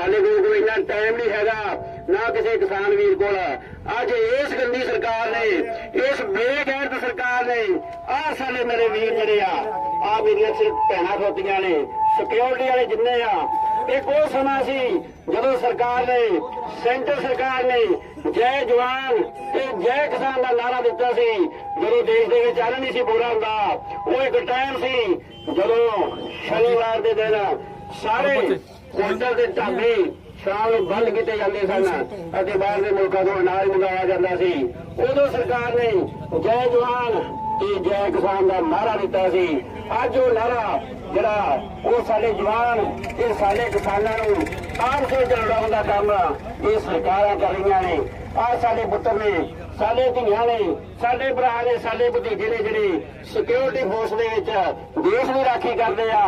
ਸਾਡੇ ਕੋਲ ਕੋਈ ਇੰਨਾ ਟਾਈਮ ਨਹੀਂ ਹੈਗਾ, ਨਾ ਕਿਸੇ ਕਿਸਾਨ ਵੀਰ ਕੋਲ। ਅੱਜ ਇਸ ਗੰਦੀ ਸਰਕਾਰ ਨੇ, ਇਸ ਬੇਗੈਰਤ ਸਰਕਾਰ ਨੇ, ਆਹ ਸਾਡੇ ਮੇਰੇ ਵੀਰ ਜਿਹੜੇ ਆ ਆ ਮੇਰੀਆਂ ਸਿਰਫ ਭੈਣਾਂ ਖੋਤੀਆਂ ਨੇ ਸਿਕਿਉਰਿਟੀ ਵਾਲੇ ਜਿੰਨੇ ਆ, ਇੱਕ ਉਹ ਸਮਾਂ ਸੀ ਜਦੋਂ ਸਰਕਾਰ ਨੇ, ਸੈਂਟਰ ਸਰਕਾਰ ਨੇ ਜੈ ਜਵਾਨ ਤੇ ਜੈ ਕਿਸਾਨ ਦਾ ਨਾਰਾ ਦਿੱਤਾ ਸੀ। ਜਦੋਂ ਦੇਸ਼ ਦੇ ਵਿੱਚ ਆਨ ਨਹੀਂ ਸੀ ਪੂਰਾ ਹੁੰਦਾ, ਉਹ ਇੱਕ ਟਾਈਮ ਸੀ ਜਦੋਂ ਸ਼ਨੀਵਾਰ ਦੇ ਦਿਨ ਸਾਰੇ ਹੋਟਲ ਦੇ ਢਾਬੇ ਸ਼ਾਮ ਨੂੰ ਬੰਦ ਕੀਤੇ ਜਾਂਦੇ ਸਨ ਅਤੇ ਬਾਹਰ ਦੇ ਮੁਲਕਾਂ ਤੋਂ ਅਨਾਜ ਮੰਗਾਇਆ ਜਾਂਦਾ ਸੀ। ਉਦੋਂ ਸਰਕਾਰ ਨੇ ਜੈ ਜਵਾਨ ਤੇ ਜੈ ਕਿਸਾਨ ਦਾ ਨਾਰਾ ਦਿੱਤਾ ਸੀ। ਅੱਜ ਉਹ ਨਾਰਾ ਜਿਹੜਾ ਉਹ ਸਾਡੇ ਜਵਾਨ ਤੇ ਸਾਡੇ ਕਿਸਾਨਾਂ ਨੂੰ ਆਪਸ ਵਿੱਚ ਲੜਾਉਣ ਦਾ ਕੰਮ ਇਹ ਸਰਕਾਰਾਂ ਕਰ ਰਹੀਆਂ ਨੇ। ਆ ਸਾਡੇ ਪੁੱਤਰ ਨੇ, ਸਾਡੇ ਧੀਆਂ ਨੇ, ਸਾਡੇ ਭਰਾ ਨੇ, ਸਾਡੇ ਭਤੀਜੇ ਨੇ ਜਿਹੜੇ ਸਿਕਿਉਰਿਟੀ ਫੋਰਸ ਦੇ ਵਿੱਚ ਦੇਸ਼ ਦੀ ਰਾਖੀ ਕਰਦੇ ਆ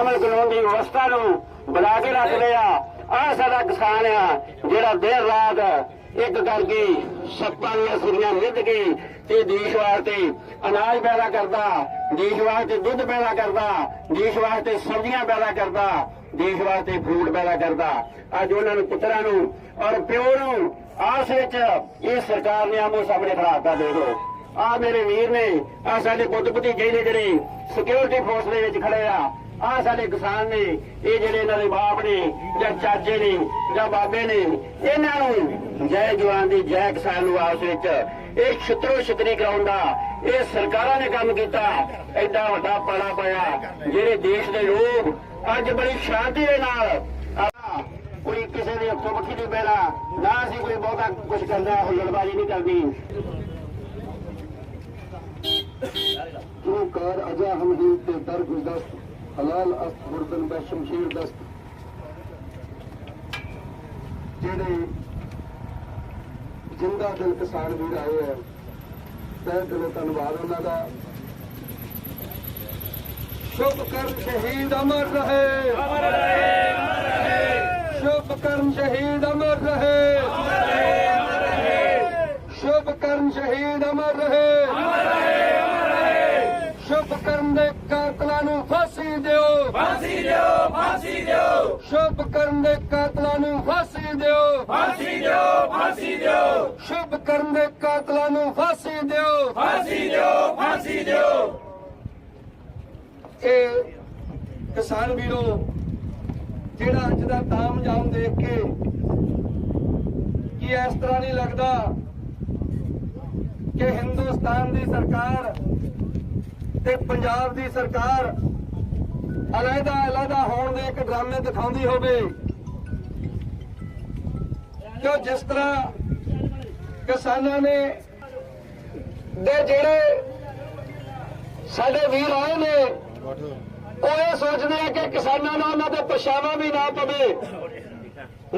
ਅਮਨ ਕਾਨੂੰਨ ਦੀ ਵਿਵਸਥਾ ਨੂੰ ਬੁਲਾ ਕੇ ਰੱਖਦੇ ਆ ਆ ਸਾਡਾ ਕਿਸਾਨ ਆ, ਜਿਹੜਾ ਦਿਨ ਰਾਤ ਇੱਕ ਕਰਕੇ ਸੱਪਾਂ ਦੀਆਂ ਸੁਰੀਆਂ ਨਿੱਧ ਕੇ ਤੇ ਦੇਸ਼ ਵਾਸਤੇ ਅਨਾਜ ਪੈਦਾ ਕਰਦਾ, ਦੇਸ਼ ਵਾਸਤੇ ਦੁੱਧ ਪੈਦਾ ਕਰਦਾ, ਦੇਸ਼ ਵਾਸਤੇ ਸਬਜ਼ੀਆਂ ਪੈਦਾ ਕਰਦਾ, ਦੇਸ਼ ਵਾਸਤੇ ਫਰੂਟ ਪੈਦਾ ਕਰਦਾ। ਅੱਜ ਉਹਨਾਂ ਨੂੰ ਪੁੱਤਰਾਂ ਨੂੰ ਔਰ ਪਿਓ ਨੂੰ ਆਸ ਵਿੱਚ ਇਹ ਸਰਕਾਰ ਨੇ ਆਮੋ ਸਾਹਮਣੇ ਖੜਾਤਾ ਦੇ ਦੋ ਆ ਮੇਰੇ ਵੀਰ ਨੇ ਆ ਸਾਡੇ ਪੁੱਤ ਭਤੀਜੇ ਨੇ ਜਿਹੜੇ ਸਿਕਿਉਰਿਟੀ ਫੋਰਸ ਦੇ ਵਿੱਚ ਖੜੇ ਆ ਆ ਸਾਡੇ ਕਿਸਾਨ ਨੇ, ਇਹ ਜਿਹੜੇ ਇਹਨਾਂ ਦੇ ਬਾਪ ਨੇ, ਜਾਂ ਚਾਚੇ ਨੇ, ਜਾਂ ਬਾਬੇ ਨੇ, ਇਹਨਾਂ ਨੂੰ ਜੈ ਜਵਾਨ ਦੀ ਜੈ ਕਿਸਾਨ ਨੂੰ ਆਪਸ ਵਿੱਚ ਇਹ ਛਤਰੋ ਛਤਰੀ ਕਰਾਉਣ ਦਾ ਇਹ ਸਰਕਾਰਾਂ ਨੇ ਕੰਮ ਕੀਤਾ। ਐਡਾ ਵੱਡਾ ਪਾੜਾ ਪਾਇਆ, ਜਿਹੜੇ ਦੇਸ਼ ਦੇ ਲੋਕ ਅੱਜ ਬੜੀ ਸ਼ਾਂਤੀ ਦੇ ਨਾਲ ਕੋਈ ਕਿਸੇ ਦੇ ਅੱਖੋਂ ਮੱਖੀ ਨਹੀਂ ਪੈਣਾ ਨਾ ਅਸੀਂ ਕੋਈ ਬਹੁਤਾ ਕੁਝ ਕਰਦਾ ਹੁੱਲੜਬਾਜ਼ੀ ਨਹੀਂ ਕਰਦੀ ਤੂੰ ਕਰ ਅਜਾ ਹਮ ਹਿੰਦ ਤੇ ਦਰ ਗੁਜ਼ਦਸਤ ਹਲਾਲ ਅਸਤ ਗੁਰਬਨ ਬੈ ਸ਼ਮਸ਼ੀਰ ਦਸਤ, ਜਿਹੜੇ ਜਿੰਦਾ ਦਿਲ ਕਿਸਾਨ ਵੀਰ ਆਏ ਹੈ ਤਹਿ ਦਿਲੋਂ ਧੰਨਵਾਦ ਉਹਨਾਂ ਦਾ। ਸ਼ੁਭ ਕਰਮ ਸ਼ਹੀਦ ਅਮਰ ਰਹੇ। ਅਮਰ ਰਹੇ ਅਮਰ ਰਹੇ ਸ਼ੁਭ ਕਰਮ ਸ਼ਹੀਦ ਅਮਰ ਰਹੇ। ਅਮਰ ਰਹੇ ਅਮਰ ਰਹੇ ਸ਼ੁਭ ਕਰਮ ਸ਼ਹੀਦ ਅਮਰ ਅਮਰ ਰਹੇ ਅਮਰ ਰਹੇ ਸ਼ੁਭ ਕਰਮ ਦੇ ਕਾਤਲਾਂ ਨੂੰ ਫਾਂਸੀ ਦਿਓ। ਫਾਂਸੀ ਦਿਓ ਫਾਂਸੀ ਦਿਓ। ਸ਼ੁਭ ਕਰਮ ਦੇ ਕਾਤਲਾਂ ਨੂੰ ਫਾਂਸੀ ਦਿਓ। ਫਾਂਸੀ ਦਿਓ ਫਾਂਸੀ ਦਿਓ। ਸ਼ੁਭ ਕਰਮ ਦੇ ਕਾਤਲਾਂ ਨੂੰ ਫਾਂਸੀ ਦਿਓ। ਫਾਂਸੀ ਦਿਓ ਫਾਂਸੀ ਦਿਓ। ਇਹ ਕਿਸਾਨ ਵੀਰੋ ਜਿਹੜਾ ਅੱਜ ਦਾ ਤਾਮ ਜਾਮ ਦੇਖ ਕੇ ਕੀ ਇਸ ਤਰ੍ਹਾਂ ਨਹੀਂ ਲੱਗਦਾ ਕਿ ਹਿੰਦੁਸਤਾਨ ਦੀ ਸਰਕਾਰ ਤੇ ਪੰਜਾਬ ਦੀ ਸਰਕਾਰ ਅਲੱਗਾ ਅਲੱਗਾ ਹੋਣ ਦੇ ਇੱਕ ਡਰਾਮੇ ਦਿਖਾਉਂਦੀ ਹੋਵੇ। ਕਿ ਜਿਸ ਤਰ੍ਹਾਂ ਕਿਸਾਨਾਂ ਨੇ ਦੇ ਜਿਹੜੇ ਸਾਡੇ ਵੀਰ ਆਏ ਨੇ ਉਹ ਇਹ ਸੋਚਦੇ ਆ ਕਿ ਕਿਸਾਨਾਂ ਨਾਲ ਉਹਨਾਂ ਤੇ ਪਛਾਵਾ ਵੀ ਨਾ ਪਵੇ।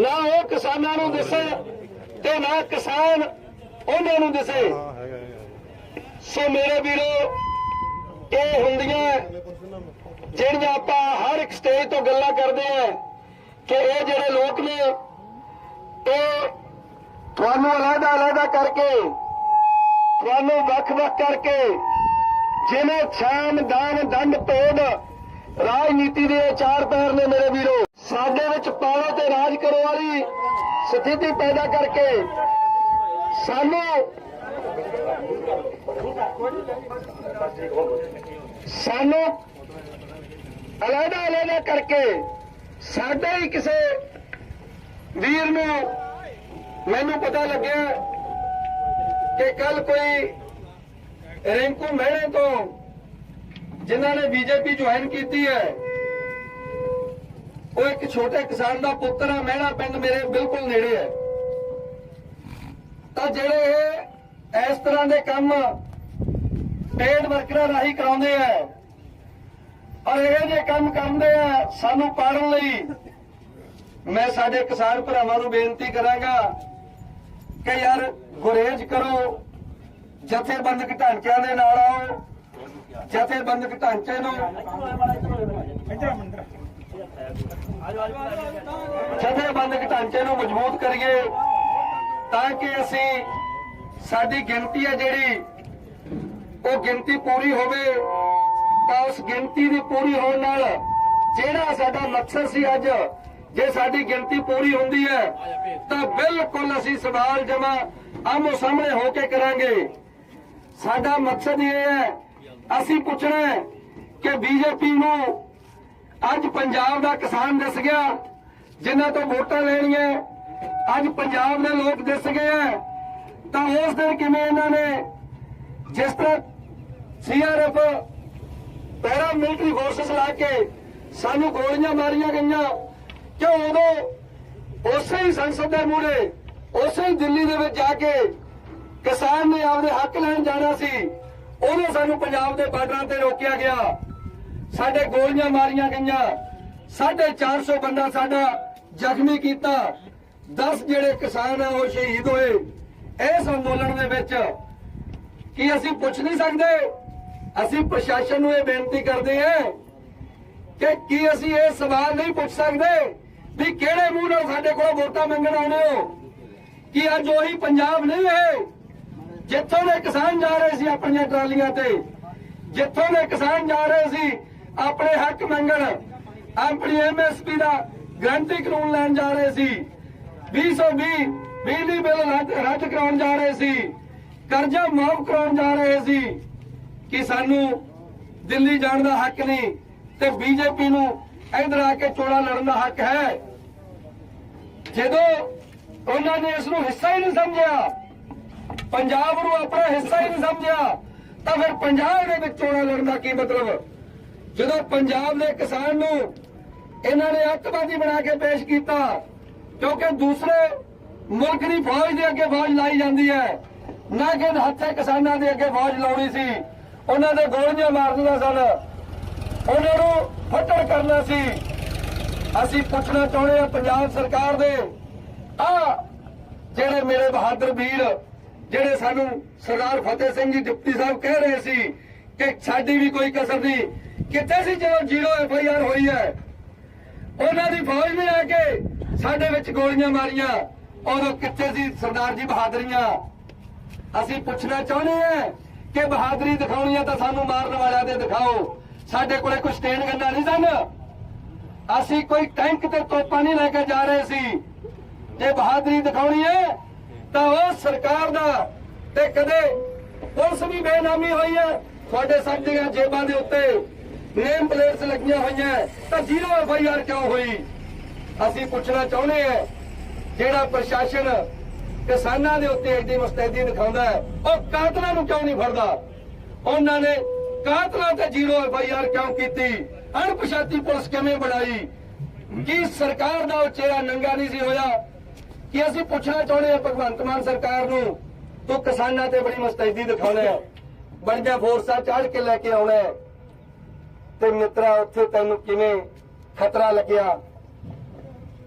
ਨਾ ਉਹ ਕਿਸਾਨਾਂ ਨੂੰ ਦਿਸੇ ਤੇ ਨਾ ਕਿਸਾਨ ਉਹਨਾਂ ਨੂੰ ਦਿਸੇ। ਸੋ ਮੇਰੇ ਵੀਰੋ ਇਹ ਹੁੰਦੀਆਂ ਜਿਹੜੀਆਂ ਆਪਾਂ ਹਰ ਇੱਕ ਸਟੇਜ ਤੋਂ ਗੱਲਾਂ ਕਰਦੇ ਆ ਕਿ ਇਹ ਜਿਹੜੇ ਲੋਕ ਨੇ, ਇਹ ਤੁਹਾਨੂੰ ਅਲੱਗਾ ਅਲੱਗਾ ਕਰਕੇ, ਤੁਹਾਨੂੰ ਵੱਖ-ਵੱਖ ਕਰਕੇ ਜਿਵੇਂ ਛਾਮ ਦਾਨ, ਦੰਡ, ਤੋੜ, ਰਾਜਨੀਤੀ ਦੇ ਚਾਰ ਪੈਰ ਨੇ ਮੇਰੇ ਵੀਰੋ। ਸਾਡੇ ਵਿੱਚ ਪਾਲੋ ਤੇ ਰਾਜ ਕਰੋ ਵਾਲੀ ਸਥਿਤੀ ਪੈਦਾ ਕਰਕੇ ਸਾਨੂੰ ਸਾਨੂੰ ਅਲੱਗਾ ਅਲੱਗਾ ਕਰਕੇ ਸਾਡੇ ਹੀ ਕਿਸੇ ਵੀਰ ਨੂੰ ਮੈਨੂੰ ਪਤਾ ਲੱਗਿਆ ਕਿ ਕੱਲ ਕੋਈ ਰਿੰਕੂ ਮਹਿਣੇ ਤੋਂ ਜਿਨ੍ਹਾਂ ਨੇ ਬੀਜੇਪੀ ਜੁਆਇਨ ਕੀਤੀ ਹੈ, ਉਹ ਇੱਕ ਛੋਟੇ ਕਿਸਾਨ ਦਾ ਪੁੱਤਰ ਆ, ਮਹਿਣਾ ਪਿੰਡ ਮੇਰੇ ਬਿਲਕੁਲ ਨੇੜੇ ਹੈ। ਤਾਂ ਜਿਹੜੇ ਇਹ ਇਸ ਤਰ੍ਹਾਂ ਦੇ ਕੰਮ ਪੇਡ ਵਰਕਰਾਂ ਰਾਹੀਂ ਕਰਾਉਂਦੇ ਆ ਔਰ ਇਹ ਜੇ ਕੰਮ ਕਰਦੇ ਆ, ਸਾਨੂੰ ਪਾੜਨ ਲਈ। ਮੈਂ ਸਾਡੇ ਕਿਸਾਨ ਭਰਾਵਾਂ ਨੂੰ ਬੇਨਤੀ ਕਰਾਂਗਾ ਕਿ ਯਾਰ ਗੁਰੇਜ਼ ਕਰੋ, ਜਥੇਬੰਦਕ ਢਾਂਚਿਆਂ ਦੇ ਨਾਲ ਆਓ, ਜਥੇਬੰਦਕ ਢਾਂਚੇ ਨੂੰ। ਜਥੇਬੰਦਕ ਢਾਂਚੇ ਨੂੰ ਮਜ਼ਬੂਤ ਕਰੀਏ ਤਾਂ ਕਿ ਅਸੀਂ ਸਾਡੀ ਗਿਣਤੀ ਹੈ ਜਿਹੜੀ, ਉਹ ਗਿਣਤੀ ਪੂਰੀ ਹੋਵੇ। ਤਾਂ ਉਸ ਗਿਣਤੀ ਦੀ ਪੂਰੀ ਹੋਣ ਨਾਲ। ਜਿਹੜਾ ਸਾਡਾ ਮਕਸਦ ਸੀ ਅੱਜ, ਜੇ ਸਾਡੀ ਗਿਣਤੀ ਪੂਰੀ ਹੁੰਦੀ ਹੈ, ਤਾਂ ਬਿਲਕੁਲ ਅਸੀਂ ਸਵਾਲ ਜਮਾ ਆਮੋ ਸਾਹਮਣੇ ਹੋ ਕੇ ਕਰਾਂਗੇ। ਸਾਡਾ ਮਕਸਦ ਇਹ ਹੈ, ਅਸੀਂ ਪੁੱਛਣਾ ਹੈ ਕਿ ਬੀਜੇਪੀ ਨੂੰ ਅੱਜ ਪੰਜਾਬ ਦਾ ਕਿਸਾਨ ਦਿਸ ਗਿਆ, ਜਿਨ੍ਹਾਂ ਤੋਂ ਵੋਟਾਂ ਲੈਣੀਆਂ ਅੱਜ ਪੰਜਾਬ ਦੇ ਲੋਕ ਦਿਸ ਗਏ ਹੈ। ਤਾਂ ਉਸ ਦਿਨ ਕਿਵੇਂ ਇਹਨਾਂ ਨੇ ਜਿਸ ਤਰ੍ਹਾਂ ਸੀਆਰਐਫ ਪੈਰਾ ਮਿਲਟਰੀ ਫੋਰਸਸ ਲਾ ਕੇ ਸਾਨੂੰ ਗੋਲੀਆਂ ਮਾਰੀਆਂ ਗਈਆਂ। ਕਿ ਉਦੋਂ ਉਸੇ ਹੀ ਸੰਸਦ ਦੇ ਮੂਹਰੇ, ਉਸੇ ਹੀ ਦਿੱਲੀ ਦੇ ਵਿੱਚ ਜਾ ਕੇ ਕਿਸਾਨ ਨੇ ਆਪਦੇ ਹੱਕ ਲੈਣ ਜਾਣਾ ਸੀ, ਉਦੋਂ ਸਾਨੂੰ ਪੰਜਾਬ ਦੇ ਬਾਰਡਰਾਂ ਤੇ ਰੋਕਿਆ ਗਿਆ। ਸਾਡੇ ਗੋਲੀਆਂ ਮਾਰੀਆਂ ਗਈਆਂ। 450 ਬੰਦਾ ਸਾਡਾ ਜ਼ਖਮੀ ਕੀਤਾ। 10 ਜਿਹੜੇ ਕਿਸਾਨ ਆ, ਉਹ ਸ਼ਹੀਦ ਹੋਏ। ਇਸ ਅੰਦੋਲਨ ਦੇ ਵਿੱਚ ਕੀ ਅਸੀਂ ਪੁੱਛ ਨਹੀਂ ਸਕਦੇ? ਅਸੀਂ ਪ੍ਰਸ਼ਾਸਨ ਨੂੰ ਇਹ ਬੇਨਤੀ ਕਰਦੇ ਹਾਂ ਕਿ ਕੀ ਅਸੀਂ ਇਹ ਸਵਾਲ ਨਹੀਂ ਪੁੱਛ ਸਕਦੇ ਵੀ ਕਿਹੜੇ ਮੂੰਹ ਨਾਲ ਸਾਡੇ ਕੋਲ ਵੋਟਾਂ ਮੰਗਣ ਆਉਂਦੇ ਹੋ? ਕਿ ਅੱਜ ਉਹੀ ਪੰਜਾਬ ਨਹੀਂ ਹੈ ਜਿੱਥੋਂ ਦੇ ਕਿਸਾਨ ਜਾ ਰਹੇ ਸੀ ਆਪਣੀਆਂ ਟਰਾਲੀਆਂ ਤੇ, ਜਿੱਥੋਂ ਦੇ ਕਿਸਾਨ ਜਾ ਰਹੇ ਸੀ ਆਪਣੇ ਹੱਕ ਮੰਗਣ, ਆਪਣੀ ਐਮਐਸਪੀ ਦਾ ਗਰੰਟੀ ਕਾਨੂੰਨ ਲੈਣ ਜਾ ਰਹੇ ਸੀ 220 ਬਿਜਲੀ ਬਿੱਲ ਰੱਦ ਕਰਾਉਣ ਜਾ ਰਹੇ ਸੀ, ਕਰਜ਼ਾ ਮਾਫ ਕਰਾਉਣ ਜਾ ਰਹੇ ਸੀ। ਕਿ ਸਾਨੂੰ ਦਿੱਲੀ ਜਾਣ ਦਾ ਹੱਕ ਨਹੀਂ ਤੇ ਬੀਜੇਪੀ ਨੂੰ ਇੱਧਰ ਆ ਕੇ ਚੋਣਾਂ ਲੜਨ ਦਾ ਹੱਕ ਹੈ। ਜਦੋਂ ਉਹਨਾਂ ਨੇ ਇਸ ਨੂੰ ਹਿੱਸਾ ਹੀ ਨਹੀਂ ਸਮਝਿਆ, ਪੰਜਾਬ ਨੂੰ ਆਪਣਾ ਹਿੱਸਾ ਹੀ ਨਹੀਂ ਸਮਝਿਆ, ਤਾਂ ਫਿਰ ਪੰਜਾਬ ਦੇ ਵਿੱਚ ਚੋਣਾਂ ਲੜਨ ਦਾ ਕੀ ਮਤਲਬ? ਜਦੋਂ ਪੰਜਾਬ ਦੇ ਕਿਸਾਨ ਨੂੰ ਇਹਨਾਂ ਨੇ ਅੱਤਵਾਦੀ ਬਣਾ ਕੇ ਪੇਸ਼ ਕੀਤਾ, ਕਿਉਂਕਿ ਦੂਸਰੇ ਮੁਲਕ ਦੀ ਫੌਜ ਦੇ ਅੱਗੇ ਫੌਜ ਲਾਈ ਜਾਂਦੀ ਹੈ, ਨਾ ਕਿ ਹੱਥੇ ਕਿਸਾਨਾਂ ਦੇ ਅੱਗੇ ਫੌਜ ਲਾਉਣੀ ਸੀ। ਉਹਨਾਂ ਦੇ ਗੋਲੀਆਂ ਮਾਰ ਸਨ। ਉਹਨਾਂ ਨੂੰ ਫੱਟੜ ਕਰਨਾ ਸੀ। ਅਸੀਂ ਪੁੱਛਣਾ ਚਾਹੁੰਦੇ ਹਾਂ ਪੰਜਾਬ ਸਰਕਾਰ ਦੇ ਆ ਜਿਹੜੇ ਮੇਰੇ ਬਹਾਦਰ ਵੀਰ, ਜਿਹੜੇ ਸਾਨੂੰ ਸਰਦਾਰ ਫਤਿਹ ਸਿੰਘ ਜੀ ਡਿਪਟੀ ਸਾਹਿਬ ਕਹਿ ਰਹੇ ਸੀ ਕਿ ਸਾਡੀ ਵੀ ਕੋਈ ਕਸਰ ਨਹੀਂ, ਕਿੱਥੇ ਸੀ ਜਦੋਂ ਜ਼ੀਰੋ ਐਫ ਆਈ ਆਰ ਹੋਈ ਹੈ? ਉਹਨਾਂ ਦੀ ਫੌਜ ਨੇ ਆ ਕੇ ਸਾਡੇ ਵਿੱਚ ਗੋਲੀਆਂ ਮਾਰੀਆਂ। ਉਦੋਂ ਕਿੱਥੇ ਸੀ ਸਰਦਾਰ ਜੀ ਬਹਾਦਰੀਆਂ? ਅਸੀਂ ਪੁੱਛਣਾ ਚਾਹੁੰਦੇ ਹਾਂ ਕਿ ਬਹਾਦਰੀ ਦਿਖਾਉਣੀ ਆ ਤਾਂ ਸਾਨੂੰ ਮਾਰਨ ਵਾਲਿਆਂ ਦੇ ਦਿਖਾਓ। ਸਾਡੇ ਕੋਲੇ ਕੋਈ ਸਟੇਨ ਗੰਨਾ ਨਹੀਂ ਸਨ। ਅਸੀਂ ਕੋਈ ਟੈਂਕ ਤੇ ਤੋਪਾਂ ਨਹੀਂ ਲੈ ਕੇ ਜਾ ਰਹੇ ਸੀ। ਜੇ ਬਹਾਦਰੀ ਦਿਖਾਉਣੀ ਹੈ ਤਾਂ ਉਹ ਸਰਕਾਰ ਦਾ ਤੇ ਕਦੇ ਪੁਲਿਸ ਵੀ ਬੇਨਾਮੀ ਹੋਈ ਹੈ ਤੁਹਾਡੇ ਸਭ ਦੀਆਂ ਜੇਬਾਂ ਦੇ ਉੱਤੇ ਨੇਮ ਪਲੇਟਸ ਲੱਗੀਆਂ ਹੋਈਆਂ। ਤਾਂ ਜ਼ੀਰੋ ਐਫ ਆਈ ਆਰ ਕਿਉਂ ਹੋਈ? ਅਸੀਂ ਪੁੱਛਣਾ ਚਾਹੁੰਦੇ ਹਾਂ ਜਿਹੜਾ ਪ੍ਰਸ਼ਾਸਨ ਕਿਸਾਨਾਂ ਦੇ ਉੱਤੇ ਐਡੀ ਮੁਸਤੈਦੀ ਦਿਖਾਉਂਦਾ ਹੈ। ਉਹ ਕਾਤਲਾਂ ਨੂੰ ਕਿਉਂ ਨਹੀਂ ਫੜਦਾ? ਉਹਨਾਂ ਨੇ ਕਾਤਲਾਂ ਤੇ ਜ਼ੀਰੋ ਐਫ ਆਈ ਆਰ ਕਿਉਂ ਕੀਤੀ? ਅਣਪਛਾਤੀ ਪੁਲਿਸ ਕਿਵੇਂ ਬਣਾਈ? ਕੀ ਸਰਕਾਰ ਦਾ ਚਿਹਰਾ ਨੰਗਾ ਨਹੀਂ ਸੀ ਹੋਇਆ? ਕਿ ਅਸੀਂ ਪੁੱਛਣਾ ਚਾਹੁੰਦੇ ਹਾਂ ਭਗਵੰਤ ਮਾਨ ਸਰਕਾਰ ਨੂੰ? ਤੂੰ ਕਿਸਾਨਾਂ ਤੇ ਬੜੀ ਮੁਸਤੈਦੀ ਦਿਖਾਉਣਾ ਹੈ। ਬੜੀਆਂ ਫੋਰਸਾਂ ਚੜ੍ਹ ਕੇ ਲੈ ਕੇ ਆਉਣਾ ਹੈ। ਤੇ ਮਿੱਤਰਾ, ਉੱਥੇ ਤੈਨੂੰ ਕਿਵੇਂ ਖਤਰਾ ਲੱਗਿਆ?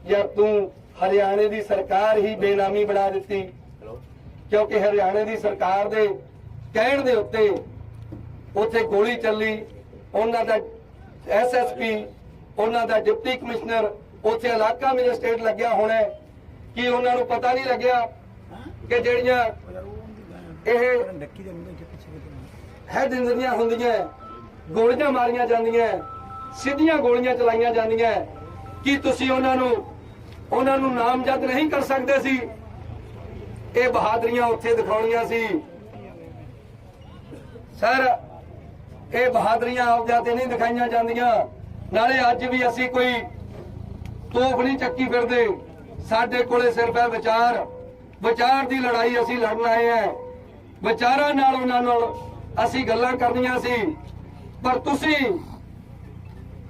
ਯਾਰ ਤੂੰ ਹਰਿਆਣੇ ਦੀ ਸਰਕਾਰ ਹੀ ਬੇਨਾਮੀ ਬਣਾ ਦਿੱਤੀ। ਕਿਉਂਕਿ ਹਰਿਆਣੇ ਦੀ ਸਰਕਾਰ ਦੇ ਕਹਿਣ ਦੇ ਉੱਤੇ ਉੱਥੇ ਗੋਲੀ ਚੱਲੀ। ਉਹਨਾਂ ਦਾ ਐਸਐਸਪੀ ਉਹਨਾਂ ਦਾ ਡਿਪਟੀ ਕਮਿਸ਼ਨਰ ਉੱਥੇ ਇਲਾਕਾ ਮੈਜਿਸਟ੍ਰੇਟ ਲੱਗਿਆ ਹੋਣਾ। ਕੀ ਉਹਨਾਂ ਨੂੰ ਪਤਾ ਨਹੀਂ ਲੱਗਿਆ ਕਿ ਜਿਹੜੀਆਂ ਇਹ ਹੈਡ ਇੰਜਰੀਆਂ ਹੁੰਦੀਆਂ ਗੋਲੀਆਂ ਮਾਰੀਆਂ ਜਾਂਦੀਆਂ ਸਿੱਧੀਆਂ ਗੋਲੀਆਂ ਚਲਾਈਆਂ ਜਾਂਦੀਆਂ ਕੀ ਤੁਸੀਂ ਉਹਨਾਂ ਨੂੰ ਉਹਨਾਂ ਨੂੰ ਨਾਮਜ਼ਦ ਨਹੀਂ ਕਰ ਸਕਦੇ ਸੀ। ਇਹ ਬਹਾਦਰੀਆਂ ਉੱਥੇ ਦਿਖਾਉਣੀਆਂ ਸੀ। ਸਰ, ਇਹ ਬਹਾਦਰੀਆਂ ਆਪਦਿਆਂ ਤੇ ਨਹੀਂ ਦਿਖਾਈਆਂ ਜਾਂਦੀਆਂ। ਨਾਲੇ ਅੱਜ ਵੀ ਅਸੀਂ ਕੋਈ ਤੋਪ ਨਹੀਂ ਚੱਕੀ ਫਿਰਦੇ। ਸਾਡੇ ਕੋਲੇ ਸਿਰਫ ਹੈ ਵਿਚਾਰ। ਵਿਚਾਰ ਦੀ ਲੜਾਈ ਅਸੀਂ ਲੜਨ ਆਏ ਆ ਵਿਚਾਰਾਂ ਨਾਲ ਉਹਨਾਂ ਨਾਲ ਅਸੀਂ ਗੱਲਾਂ ਕਰਨੀਆਂ ਸੀ। ਪਰ ਤੁਸੀਂ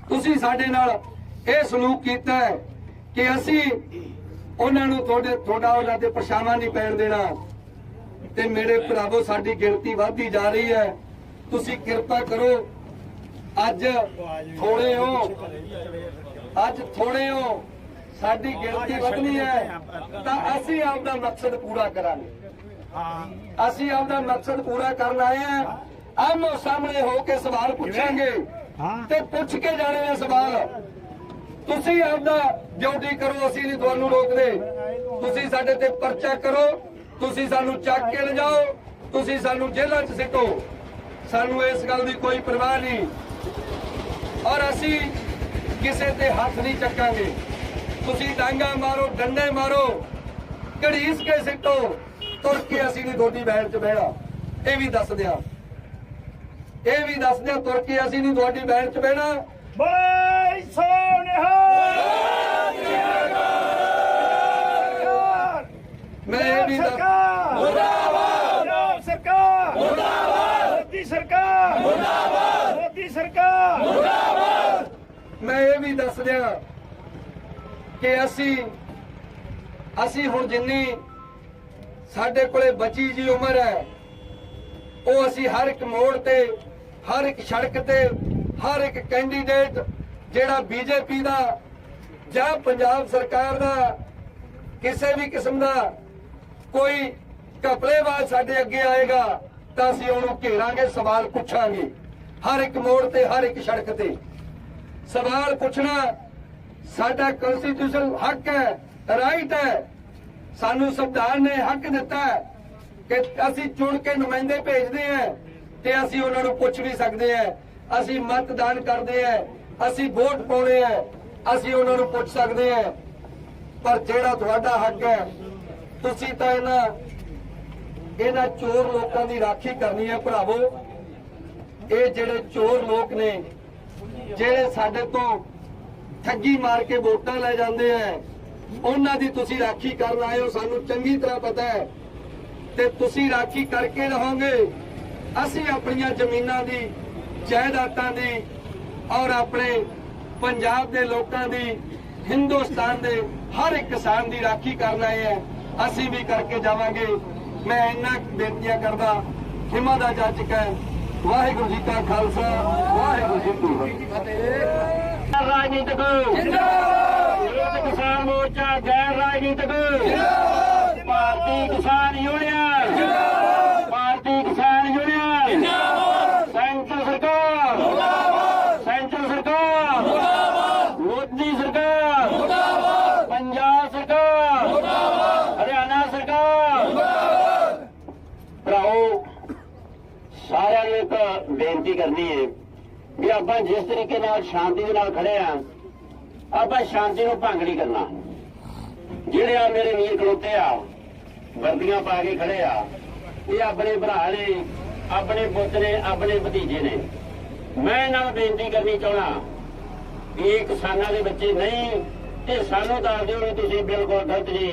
ਤੁਸੀਂ ਸਾਡੇ ਨਾਲ ਇਹ ਸਲੂਕ ਕੀਤਾ ਹੈ ਕਿ ਅਸੀਂ ਉਹਨਾਂ ਨੂੰ ਤੁਹਾਡੇ ਤੁਹਾਡਾ ਉਹਨਾਂ ਤੇ ਪਰਛਾਵਾਂ ਨਹੀਂ ਪੈਣ ਦੇਣਾ। ਤੇ ਮੇਰੇ ਭਰਾਵੋ ਸਾਡੀ ਗਿਣਤੀ ਵਧਦੀ ਜਾ ਰਹੀ ਹੈ। ਤੁਸੀਂ ਕਿਰਪਾ ਕਰੋ। ਅੱਜ ਥੋੜੇ ਹੋ। ਅੱਜ ਥੋੜੇ ਹੋ। ਸਾਡੀ ਗਿਣਤੀ ਵਧਣੀ ਹੈ। ਤਾਂ ਅਸੀਂ ਆਪਦਾ ਮਕਸਦ ਪੂਰਾ ਕਰਾਂਗੇ। ਅਸੀਂ ਆਪਦਾ ਮਕਸਦ ਪੂਰਾ ਕਰਨ ਆਏ ਹਾਂ। ਆਮੋ ਸਾਹਮਣੇ ਹੋ ਕੇ ਸਵਾਲ ਪੁੱਛਾਂਗੇ। ਤੇ ਪੁੱਛ ਕੇ ਜਾਣੇ ਆ ਸਵਾਲ। ਤੁਸੀਂ ਆਪਦਾ ਡਿਊਟੀ ਕਰੋ, ਅਸੀਂ ਨਹੀਂ ਤੁਹਾਨੂੰ ਰੋਕਦੇ। ਤੁਸੀਂ ਸਾਡੇ ਤੇ ਪਰਚਾ ਕਰੋ, ਤੁਸੀਂ ਸਾਨੂੰ ਚੱਕ ਕੇ ਲਿਜਾਓ, ਤੁਸੀਂ ਸਾਨੂੰ ਜੇਲ੍ਹਾਂ 'ਚ ਸਿੱਟੋ। ਸਾਨੂੰ ਇਸ ਗੱਲ ਦੀ ਕੋਈ ਪਰਵਾਹ ਨਹੀਂ। ਔਰ ਅਸੀਂ ਕਿਸੇ ਤੇ ਹੱਥ ਨਹੀਂ ਚੱਕਾਂਗੇ। ਤੁਸੀਂ ਡਾਂਗਾ ਮਾਰੋ, ਡੰਡੇ ਮਾਰੋ, ਘੜੀਸ ਕੇ ਸਿੱਟੋ, ਤੁਰ ਕੇ ਅਸੀਂ ਨਹੀਂ ਤੁਹਾਡੀ ਬੈਠ 'ਚ ਬਹਿਣਾ। ਇਹ ਵੀ ਦੱਸ ਦਿਆਂ ਇਹ ਵੀ ਦੱਸ ਦਿਆਂ ਤੁਰ ਕੇ ਅਸੀਂ ਨਹੀਂ ਤੁਹਾਡੀ ਬੈਠ 'ਚ ਬਹਿਣਾ। ਬੋਲੇ ਸੋਨਿਹਾ ਮੈਂ ਵੀ ਦੱਸ ਮੁਰਦਾਬਾਦ ਸਰਕਾਰ ਮੁਰਦਾਬਾਦ ਮੋਦੀ ਸਰਕਾਰ ਮੁਰਦਾਬਾਦ ਮੋਦੀ ਸਰਕਾਰ ਮੈਂ ਇਹ ਵੀ ਦੱਸ ਦਿਆਂ ਕਿ ਅਸੀਂ ਅਸੀਂ ਹੁਣ ਜਿੰਨੀ ਸਾਡੇ ਕੋਲੇ ਬਚੀ ਜੀ ਉਮਰ ਹੈ, ਉਹ ਅਸੀਂ ਹਰ ਇੱਕ ਮੋੜ ਤੇ, ਹਰ ਇੱਕ ਸੜਕ ਤੇ ਹਰ ਇੱਕ ਕੈਂਡੀਡੇਟ ਜਿਹੜਾ ਬੀਜੇਪੀ ਦਾ ਜਾਂ ਪੰਜਾਬ ਸਰਕਾਰ ਦਾ, ਕਿਸੇ ਵੀ ਕਿਸਮ ਦਾ ਕੋਈ ਘਪਲੇਬਾਜ਼ ਸਾਡੇ ਅੱਗੇ ਆਏਗਾ, ਤਾਂ ਅਸੀਂ ਉਹਨੂੰ ਘੇਰਾਂਗੇ, ਸਵਾਲ ਪੁੱਛਾਂਗੇ। ਹਰ ਇੱਕ ਮੋੜ ਤੇ, ਹਰ ਇੱਕ ਸੜਕ ਤੇ। ਸਵਾਲ ਪੁੱਛਣਾ ਸਾਡਾ ਕਨਸਟੀਟਿਊਸ਼ਨ ਹੱਕ ਹੈ ਰਾਈਟ ਹੈ। ਸਾਨੂੰ ਸੰਵਿਧਾਨ ਨੇ ਹੱਕ ਦਿੱਤਾ ਕਿ ਅਸੀਂ ਚੁਣ ਕੇ ਨੁਮਾਇੰਦੇ ਭੇਜਦੇ ਹਾਂ ਤੇ ਅਸੀਂ ਉਹਨਾਂ ਨੂੰ ਪੁੱਛ ਵੀ ਸਕਦੇ ਹਾਂ। ਅਸੀਂ ਮਤਦਾਨ ਕਰਦੇ ਹਾਂ, ਅਸੀਂ ਵੋਟ ਪਾਉਣੇ ਆ ਅਸੀਂ ਉਹਨਾਂ ਨੂੰ ਪੁੱਛ ਸਕਦੇ ਹਾਂ। ਪਰ ਜਿਹੜਾ ਤੁਹਾਡਾ ਹੱਕ ਹੈ, ਤੁਸੀਂ ਤਾਂ ਇਹਨਾਂ ਇਹਨਾਂ ਚੋਰ ਲੋਕਾਂ ਦੀ ਰਾਖੀ ਕਰਨੀ ਹੈ ਭਰਾਵੋ। ਇਹ ਜਿਹੜੇ ਚੋਰ ਲੋਕ ਨੇ, ਜਿਹੜੇ ਸਾਡੇ ਤੋਂ ਠੱਗੀ ਮਾਰ ਕੇ ਵੋਟਾਂ ਲੈ ਜਾਂਦੇ ਆ, ਉਹਨਾਂ ਦੀ ਤੁਸੀਂ ਰਾਖੀ ਕਰਨ ਆਏ ਹੋ, ਸਾਨੂੰ ਚੰਗੀ ਤਰ੍ਹਾਂ ਪਤਾ ਹੈ। ਤੇ ਤੁਸੀਂ ਰਾਖੀ ਕਰਕੇ ਰਹੋਗੇ, ਅਸੀਂ ਆਪਣੀਆਂ ਜ਼ਮੀਨਾਂ ਦੀ ਜਾਇਦਾਦਾਂ ਦੀ ਔਰ ਆਪਣੇ ਪੰਜਾਬ ਦੇ ਲੋਕਾਂ ਦੀ ਹਿੰਦੁਸਤਾਨ ਦੇ ਹਰ ਇੱਕ ਕਿਸਾਨ ਦੀ ਰਾਖੀ ਕਰਨ ਆਏ ਆ। ਅਸੀਂ ਵੀ ਕਰਕੇ ਜਾਵਾਂਗੇ। ਮੈਂ ਇੰਨਾ ਬੇਨਤੀਆਂ ਕਰਦਾ ਹਿਮਾ ਦਾ ਜਾਚਕ ਹੈ। ਵਾਹਿਗੁਰੂ ਜੀ ਕਾ ਖਾਲਸਾ ਵਾਹਿਗੁਰੂ ਜੀ ਕੀ ਫਤਿਹ। ਰਾਜਨੀਤਿਕ। ਜਿੰਦਾਬਾਦ! ਕਿਸਾਨ ਮੋਰਚਾ ਗੈਰ ਰਾਜਨੀਤਿਕ। ਜਿੰਦਾਬਾਦ! ਭਾਰਤੀ ਕਿਸਾਨ ਯੂਨੀਅਨ। ਜਿੰਦਾਬਾਦ ਭਾਰਤੀ ਕਿਸਾਨ ਯੂਨੀਅਨ ਜਿੰਦਾਬਾਦ ਸੈਂਟਰ ਸਰਕਾਰ ਜਿੰਦਾਬਾਦ ਸੈਂਟਰ ਸਰਕਾਰ ਜਿੰਦਾਬਾਦ ਮੋਦੀ ਸਰਕਾਰ ਜਿੰਦਾਬਾਦ ਪੰਜਾਬ ਸਰਕਾਰ ਜਿੰਦਾਬਾਦ ਹਰਿਆਣਾ ਸਰਕਾਰ ਜਿੰਦਾਬਾਦ ਭਰਾਓ ਸਾਰਿਆਂ ਨੂੰ ਇੱਕ ਬੇਨਤੀ ਕਰਨੀ ਹੈ ਵੀ ਆਪਾਂ ਜਿਸ ਤਰੀਕੇ ਨਾਲ ਸ਼ਾਂਤੀ ਦੇ ਨਾਲ ਖੜੇ ਆ ਆਪਾਂ ਸ਼ਾਂਤੀ ਨੂੰ ਭੰਗ ਨਹੀਂ ਕਰਨਾ। ਜਿਹੜੇ ਆ ਮੇਰੇ ਵੀਰ ਖਲੋਤੇ ਆ, ਵਰਦੀਆਂ ਪਾ ਕੇ ਖੜੇ ਆ, ਇਹ ਆਪਣੇ ਭਰਾ ਨੇ, ਆਪਣੇ ਪੁੱਤ ਨੇ, ਆਪਣੇ ਭਤੀਜੇ ਨੇ। ਮੈਂ ਇਹਨਾਂ ਨੂੰ ਬੇਨਤੀ ਕਰਨੀ ਚਾਹਣਾ ਵੀ ਇਹ ਕਿਸਾਨਾਂ ਦੇ ਬੱਚੇ ਨਹੀਂ, ਤੇ ਸਾਨੂੰ ਦੱਸ ਦਿਓ ਵੀ ਤੁਸੀਂ ਬਿਲਕੁਲ ਗਲਤ ਜੀ,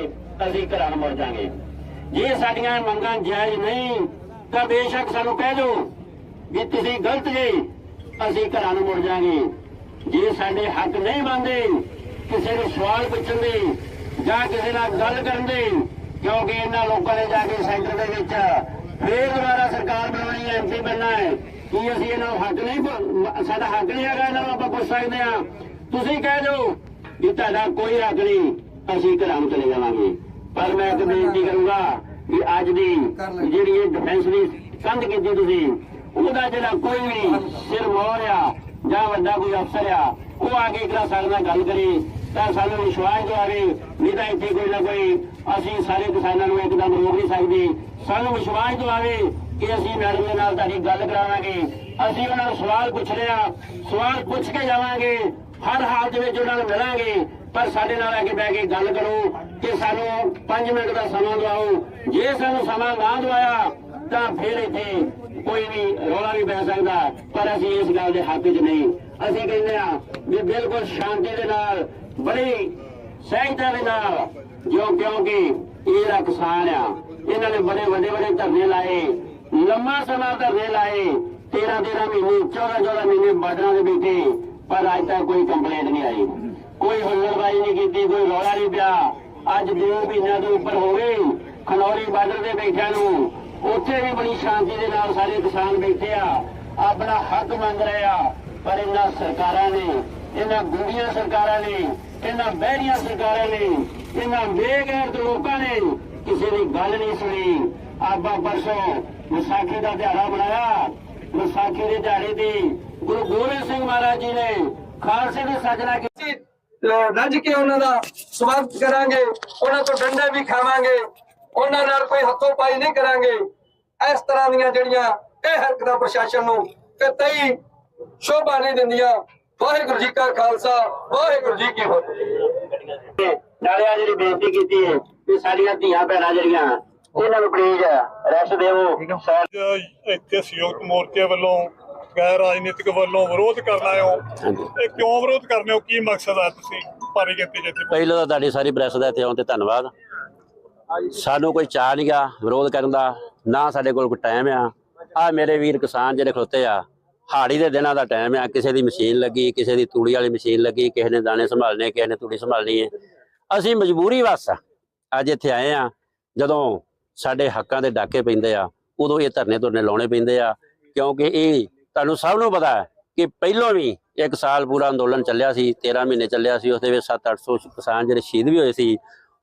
ਅਸੀਂ ਘਰਾਂ ਨੂੰ ਮੁੜ ਜਾਾਂਗੇ ਜੇ ਸਾਡੀਆਂ ਮੰਗਾਂ ਜਾਇਜ਼ ਨਹੀਂ, ਤਾਂ ਬੇਸ਼ੱਕ ਸਾਨੂੰ ਕਹਿ ਦਿਓ ਵੀ ਤੁਸੀਂ ਗਲਤ ਜੀ ਅਸੀਂ ਘਰਾਂ ਨੂੰ ਮੁੜ ਜਾਾਂਗੇ ਜੇ ਸਾਡੇ ਹੱਕ ਨਹੀਂ ਮੰਨਦੇ ਕਿਸੇ ਨੂੰ ਸਵਾਲ ਪੁੱਛਣ ਦੇ ਜਾਂ ਕਿਸੇ ਨਾਲ ਗੱਲ ਕਰਨ ਦੇ ਕਿਉਂਕਿ ਇਹਨਾਂ ਲੋਕਾਂ ਨੇ ਜਾ ਕੇ ਸੈਂਟਰ ਦੇ ਵਿੱਚ ਫੇਰ ਦੁਬਾਰਾ ਸਰਕਾਰ ਬਣਾਉਣੀ ਹੈ ਐਮਪੀ ਬਣਨਾ ਹੈ। ਕੀ ਅਸੀਂ ਇਹਨਾਂ ਨੂੰ ਹੱਕ ਨਹੀਂ ਸਾਡਾ ਹੱਕ ਨਹੀਂ ਹੈਗਾ ਇਹਨਾਂ ਨੂੰ ਆਪਾਂ ਪੁੱਛ ਸਕਦੇ ਹਾਂ। ਤੁਸੀਂ ਕਹਿ ਦਿਓ ਵੀ ਤੁਹਾਡਾ ਕੋਈ ਹੱਕ ਨਹੀਂ ਅਸੀਂ ਘਰਾਂ ਨੂੰ ਚਲੇ ਜਾਵਾਂਗੇ। ਪਰ ਮੈਂ ਇੱਕ ਬੇਨਤੀ ਕਰੂੰਗਾ ਵੀ ਅੱਜ ਦੀ ਜਿਹੜੀ ਇਹ ਡਿਫੈਂਸ ਦੀ ਕੰਧ ਕੀਤੀ ਤੁਸੀਂ ਉਹਦਾ ਜਿਹੜਾ ਕੋਈ ਵੀ ਸਿਰ ਮੋਰ ਆ ਜਾਂ ਵੱਡਾ ਕੋਈ ਅਫਸਰ ਆ, ਉਹ ਆ ਕੇ ਇੱਕ ਸਾਡੇ ਨਾਲ ਗੱਲ ਕਰੇ, ਤਾਂ ਸਾਨੂੰ ਵਿਸ਼ਵਾਸ ਦਿਵਾਵੇ ਨਹੀਂ ਤਾਂ ਇੱਥੇ ਕੋਈ ਨਾ ਕੋਈ ਅਸੀਂ ਸਾਰੇ ਕਿਸਾਨਾਂ ਨੂੰ ਇੱਕਦਮ ਰੋਕ ਨਹੀਂ ਸਕਦੇ। ਸਾਨੂੰ ਵਿਸ਼ਵਾਸ ਦਿਵਾਵੇ ਕਿ ਅਸੀਂ ਮੈਡਮ ਦੇ ਨਾਲ ਤੁਹਾਡੀ ਗੱਲ ਕਰਾਵਾਂਗੇ। ਅਸੀਂ ਉਹਨਾਂ ਨੂੰ ਸਵਾਲ ਪੁੱਛ ਰਿਹਾ ਸਵਾਲ ਪੁੱਛ ਕੇ ਜਾਵਾਂਗੇ। ਹਰ ਹਾਲਤ ਵਿੱਚ ਉਹਨਾਂ ਨੂੰ ਮਿਲਾਂਗੇ। ਪਰ ਸਾਡੇ ਨਾਲ ਆ ਕੇ ਬਹਿ ਕੇ ਗੱਲ ਕਰੋ ਕਿ ਸਾਨੂੰ 5 ਮਿੰਟ ਦਾ ਸਮਾਂ ਦਿਵਾਓ। ਜੇ ਸਾਨੂੰ ਸਮਾਂ ਨਾ ਦਵਾਇਆ ਤਾਂ ਫਿਰ ਇੱਥੇ ਕੋਈ ਵੀ ਰੌਲਾ ਨਹੀਂ ਪੈ ਸਕਦਾ, ਪਰ ਅਸੀਂ ਇਸ ਗੱਲ ਦੇ ਹੱਕ 'ਚ ਨਹੀਂ। ਅਸੀਂ ਕਹਿੰਦੇ ਆ ਵੀ ਬਿਲਕੁਲ ਸ਼ਾਂਤੀ ਦੇ ਨਾਲ, ਬੜੀ ਸਹਿਜਤਾ ਦੇ ਨਾਲ, ਜੋ ਕਿਉਂਕਿ ਇਹ ਕਿਸਾਨ ਆ, ਇਹਨਾਂ ਨੇ ਬੜੇ ਵੱਡੇ ਵੱਡੇ ਧਰਨੇ ਲਾਏ, ਲੰਮਾ ਸਮਾਂ ਧਰਨੇ ਲਾਏ 13 13 ਮਹੀਨੇ 14 14 ਮਹੀਨੇ ਬਾਰਡਰਾਂ ਦੇ ਬੈਠੇ ਪਰ ਅੱਜ ਤੱਕ ਕੋਈ ਕੰਪਲੇਂਟ ਨਹੀਂ ਆਈ। ਕੋਈ ਹੁਲੜਬਾਜ਼ੀ ਨਹੀਂ ਕੀਤੀ, ਕੋਈ ਰੌਲਾ ਨਹੀਂ ਪਿਆ। ਅੱਜ ਦੋ ਮਹੀਨਿਆਂ ਤੋਂ ਉੱਪਰ ਹੋ ਗਈ ਖਨੌਰੀ ਬਾਰਡਰ ਦੇ ਬੈਠਿਆਂ ਨੂੰ ਉੱਥੇ ਵੀ ਬੜੀ ਸ਼ਾਂਤੀ ਦੇ ਨਾਲ ਸਾਰੇ ਕਿਸਾਨ ਬੈਠੇ ਆ। ਆਪਣਾ ਹੱਕ ਮੰਗ ਰਹੇ ਆ, ਪਰ ਇਹਨਾਂ ਸਰਕਾਰਾਂ ਨੇ, ਇਹਨਾਂ ਗੁੰਡੀਆਂ ਸਰਕਾਰਾਂ ਨੇ, ਇਹਨਾਂ ਬਹਿਰੀਆਂ ਸਰਕਾਰਾਂ ਨੇ, ਇਹਨਾਂ ਬੇਗੈਰਤ ਲੋਕਾਂ ਨੇ ਕਿਸੇ ਦੀ ਗੱਲ ਨਹੀਂ ਸੁਣੀ। ਆਪਾਂ ਪਰਸੋਂ ਵਿਸਾਖੀ ਦਾ ਦਿਹਾੜਾ ਮਨਾਇਆ। ਵਿਸਾਖੀ ਦੇ ਦਿਹਾੜੇ ਦੀ ਗੁਰੂ ਗੋਬਿੰਦ ਸਿੰਘ ਮਹਾਰਾਜ ਜੀ ਨੇ ਖਾਲਸੇ ਦੀ ਸਾਜਨਾ ਕੀਤੀ ਰੱਜ ਕੇ ਉਹਨਾਂ ਦਾ ਸਵਾਗਤ ਕਰਾਂਗੇ। ਉਹਨਾਂ ਤੋਂ ਡੰਡੇ ਵੀ ਖਾਵਾਂਗੇ। ਉਹਨਾਂ ਨਾਲ ਕੋਈ ਹੱਥੋਂ ਪਾਈ ਨਹੀਂ ਕਰਾਂਗੇ। ਇਸ ਤਰ੍ਹਾਂ ਦੀਆਂ ਜਿਹੜੀਆਂ ਇਹ ਹਰਕਤਾਂ ਪ੍ਰਸ਼ਾਸਨ ਨੂੰ ਕਤਈ ਸ਼ੋਭਾ ਨਹੀਂ ਦਿੰਦੀਆਂ। ਵਾਹਿਗੁਰੂ ਜੀ ਕਾ ਖਾਲਸਾ ਵਾਹਿਗੁਰੂ ਜੀ ਕੀ ਫਤਿਹ। ਨਾਲੇ ਆ ਜਿਹੜੀ ਬੇਨਤੀ ਕੀਤੀ ਹੈ ਕਿ ਸਾਡੀਆਂ ਧੀਆਂ ਭੈਣਾਂ ਜਿਹੜੀਆਂ ਇਹਨਾਂ ਨੂੰ ਪਲੀਜ਼ ਰੈਸਟ ਅੱਜ ਇੱਥੇ ਸੰਯੁਕਤ ਮੋਰਚੇ ਵੱਲੋਂ ਗੈਰ ਰਾਜਨੀਤਿਕ ਵੱਲੋਂ ਵਿਰੋਧ ਕਰਨਾ ਹੈ। ਇਹ ਕਿਉਂ ਵਿਰੋਧ ਕਰਨੇ ਹੋ? ਕੀ ਮਕਸਦ ਹੈ ਤੁਸੀਂ? ਭਾਰੀ ਗਿਣਤੀ ਜਿੱਥੇ ਪਹਿਲਾਂ ਤਾਂ ਤੁਹਾਡੀ ਸਾਰੀ ਪ੍ਰੈਸ ਦਾ ਇੱਥੇ ਆਉਣ ਤੇ ਧੰਨਵਾਦ। ਸਾਨੂੰ ਕੋਈ ਚਾਹ ਨਹੀਂਗਾ ਵਿਰੋਧ ਕਰਨ ਦਾ। ਨਾ ਸਾਡੇ ਕੋਲ ਕੋਈ ਟਾਈਮ ਆ। ਆ ਮੇਰੇ ਵੀਰ ਕਿਸਾਨ ਜਿਹੜੇ ਖਲੋਤੇ ਆ, ਹਾੜੀ ਦੇ ਦਿਨਾਂ ਦਾ ਟਾਈਮ ਆ। ਕਿਸੇ ਦੀ ਮਸ਼ੀਨ ਲੱਗੀ, ਕਿਸੇ ਦੀ ਤੂੜੀ ਵਾਲੀ ਮਸ਼ੀਨ ਲੱਗੀ, ਕਿਸੇ ਨੇ ਦਾਣੇ ਸੰਭਾਲਨੇ ਕਿਸੇ ਨੇ ਤੂੜੀ ਸੰਭਾਲਣੀ ਹੈ ਅਸੀਂ ਮਜਬੂਰੀ ਵਸ ਅੱਜ ਇੱਥੇ ਆਏ ਆ, ਜਦੋਂ ਸਾਡੇ ਹੱਕਾਂ ਦੇ ਡਾਕੇ ਪੈਂਦੇ ਆ, ਉਦੋਂ ਇਹ ਧਰਨੇ ਧੁਰਨੇ ਲਾਉਣੇ ਪੈਂਦੇ ਆ। ਕਿਉਂਕਿ ਇਹ ਤੁਹਾਨੂੰ ਸਭ ਨੂੰ ਪਤਾ ਹੈ ਕਿ ਪਹਿਲਾਂ ਵੀ ਇੱਕ ਸਾਲ ਪੂਰਾ ਅੰਦੋਲਨ ਚੱਲਿਆ ਸੀ 13 ਮਹੀਨੇ ਚੱਲਿਆ ਸੀ, ਉਸ ਦੇ ਵਿੱਚ 7-800 ਕਿਸਾਨ ਜਿਹੜੇ ਸ਼ਹੀਦ ਵੀ ਹੋਏ ਸੀ।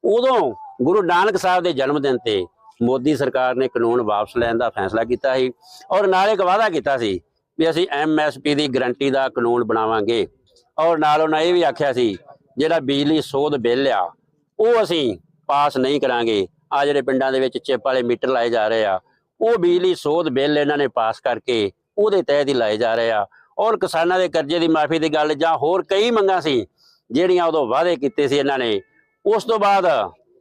ਉਦੋਂ ਗੁਰੂ ਨਾਨਕ ਸਾਹਿਬ ਦੇ ਜਨਮ ਦਿਨ ਤੇ ਮੋਦੀ ਸਰਕਾਰ ਨੇ ਕਾਨੂੰਨ ਵਾਪਸ ਲੈਣ ਦਾ ਫੈਸਲਾ ਕੀਤਾ ਸੀ ਔਰ ਨਾਲ ਇੱਕ ਵਾਅਦਾ ਕੀਤਾ ਸੀ ਵੀ ਅਸੀਂ ਐਮਐਸਪੀ ਦੀ ਗਰੰਟੀ ਦਾ ਕਾਨੂੰਨ ਬਣਾਵਾਂਗੇ। ਔਰ ਨਾਲ ਉਹਨਾਂ ਇਹ ਵੀ ਆਖਿਆ ਸੀ, ਜਿਹੜਾ ਬਿਜਲੀ ਸੋਧ ਬਿੱਲ ਆ, ਉਹ ਅਸੀਂ ਪਾਸ ਨਹੀਂ ਕਰਾਂਗੇ। ਆ ਜਿਹੜੇ ਪਿੰਡਾਂ ਦੇ ਵਿੱਚ ਚਿੱਪ ਵਾਲੇ ਮੀਟਰ ਲਾਏ ਜਾ ਰਹੇ ਆ, ਉਹ ਬਿਜਲੀ ਸੋਧ ਬਿੱਲ ਇਹਨਾਂ ਨੇ ਪਾਸ ਕਰਕੇ ਉਹਦੇ ਤਹਿਤ ਹੀ ਲਾਏ ਜਾ ਰਹੇ ਆ। ਔਰ ਕਿਸਾਨਾਂ ਦੇ ਕਰਜ਼ੇ ਦੀ ਮਾਫੀ ਦੀ ਗੱਲ ਜਾਂ ਹੋਰ ਕਈ ਮੰਗਾਂ ਸੀ, ਜਿਹੜੀਆਂ ਉਦੋਂ ਵਾਅਦੇ ਕੀਤੇ ਸੀ ਇਹਨਾਂ ਨੇ। ਉਸ ਤੋਂ ਬਾਅਦ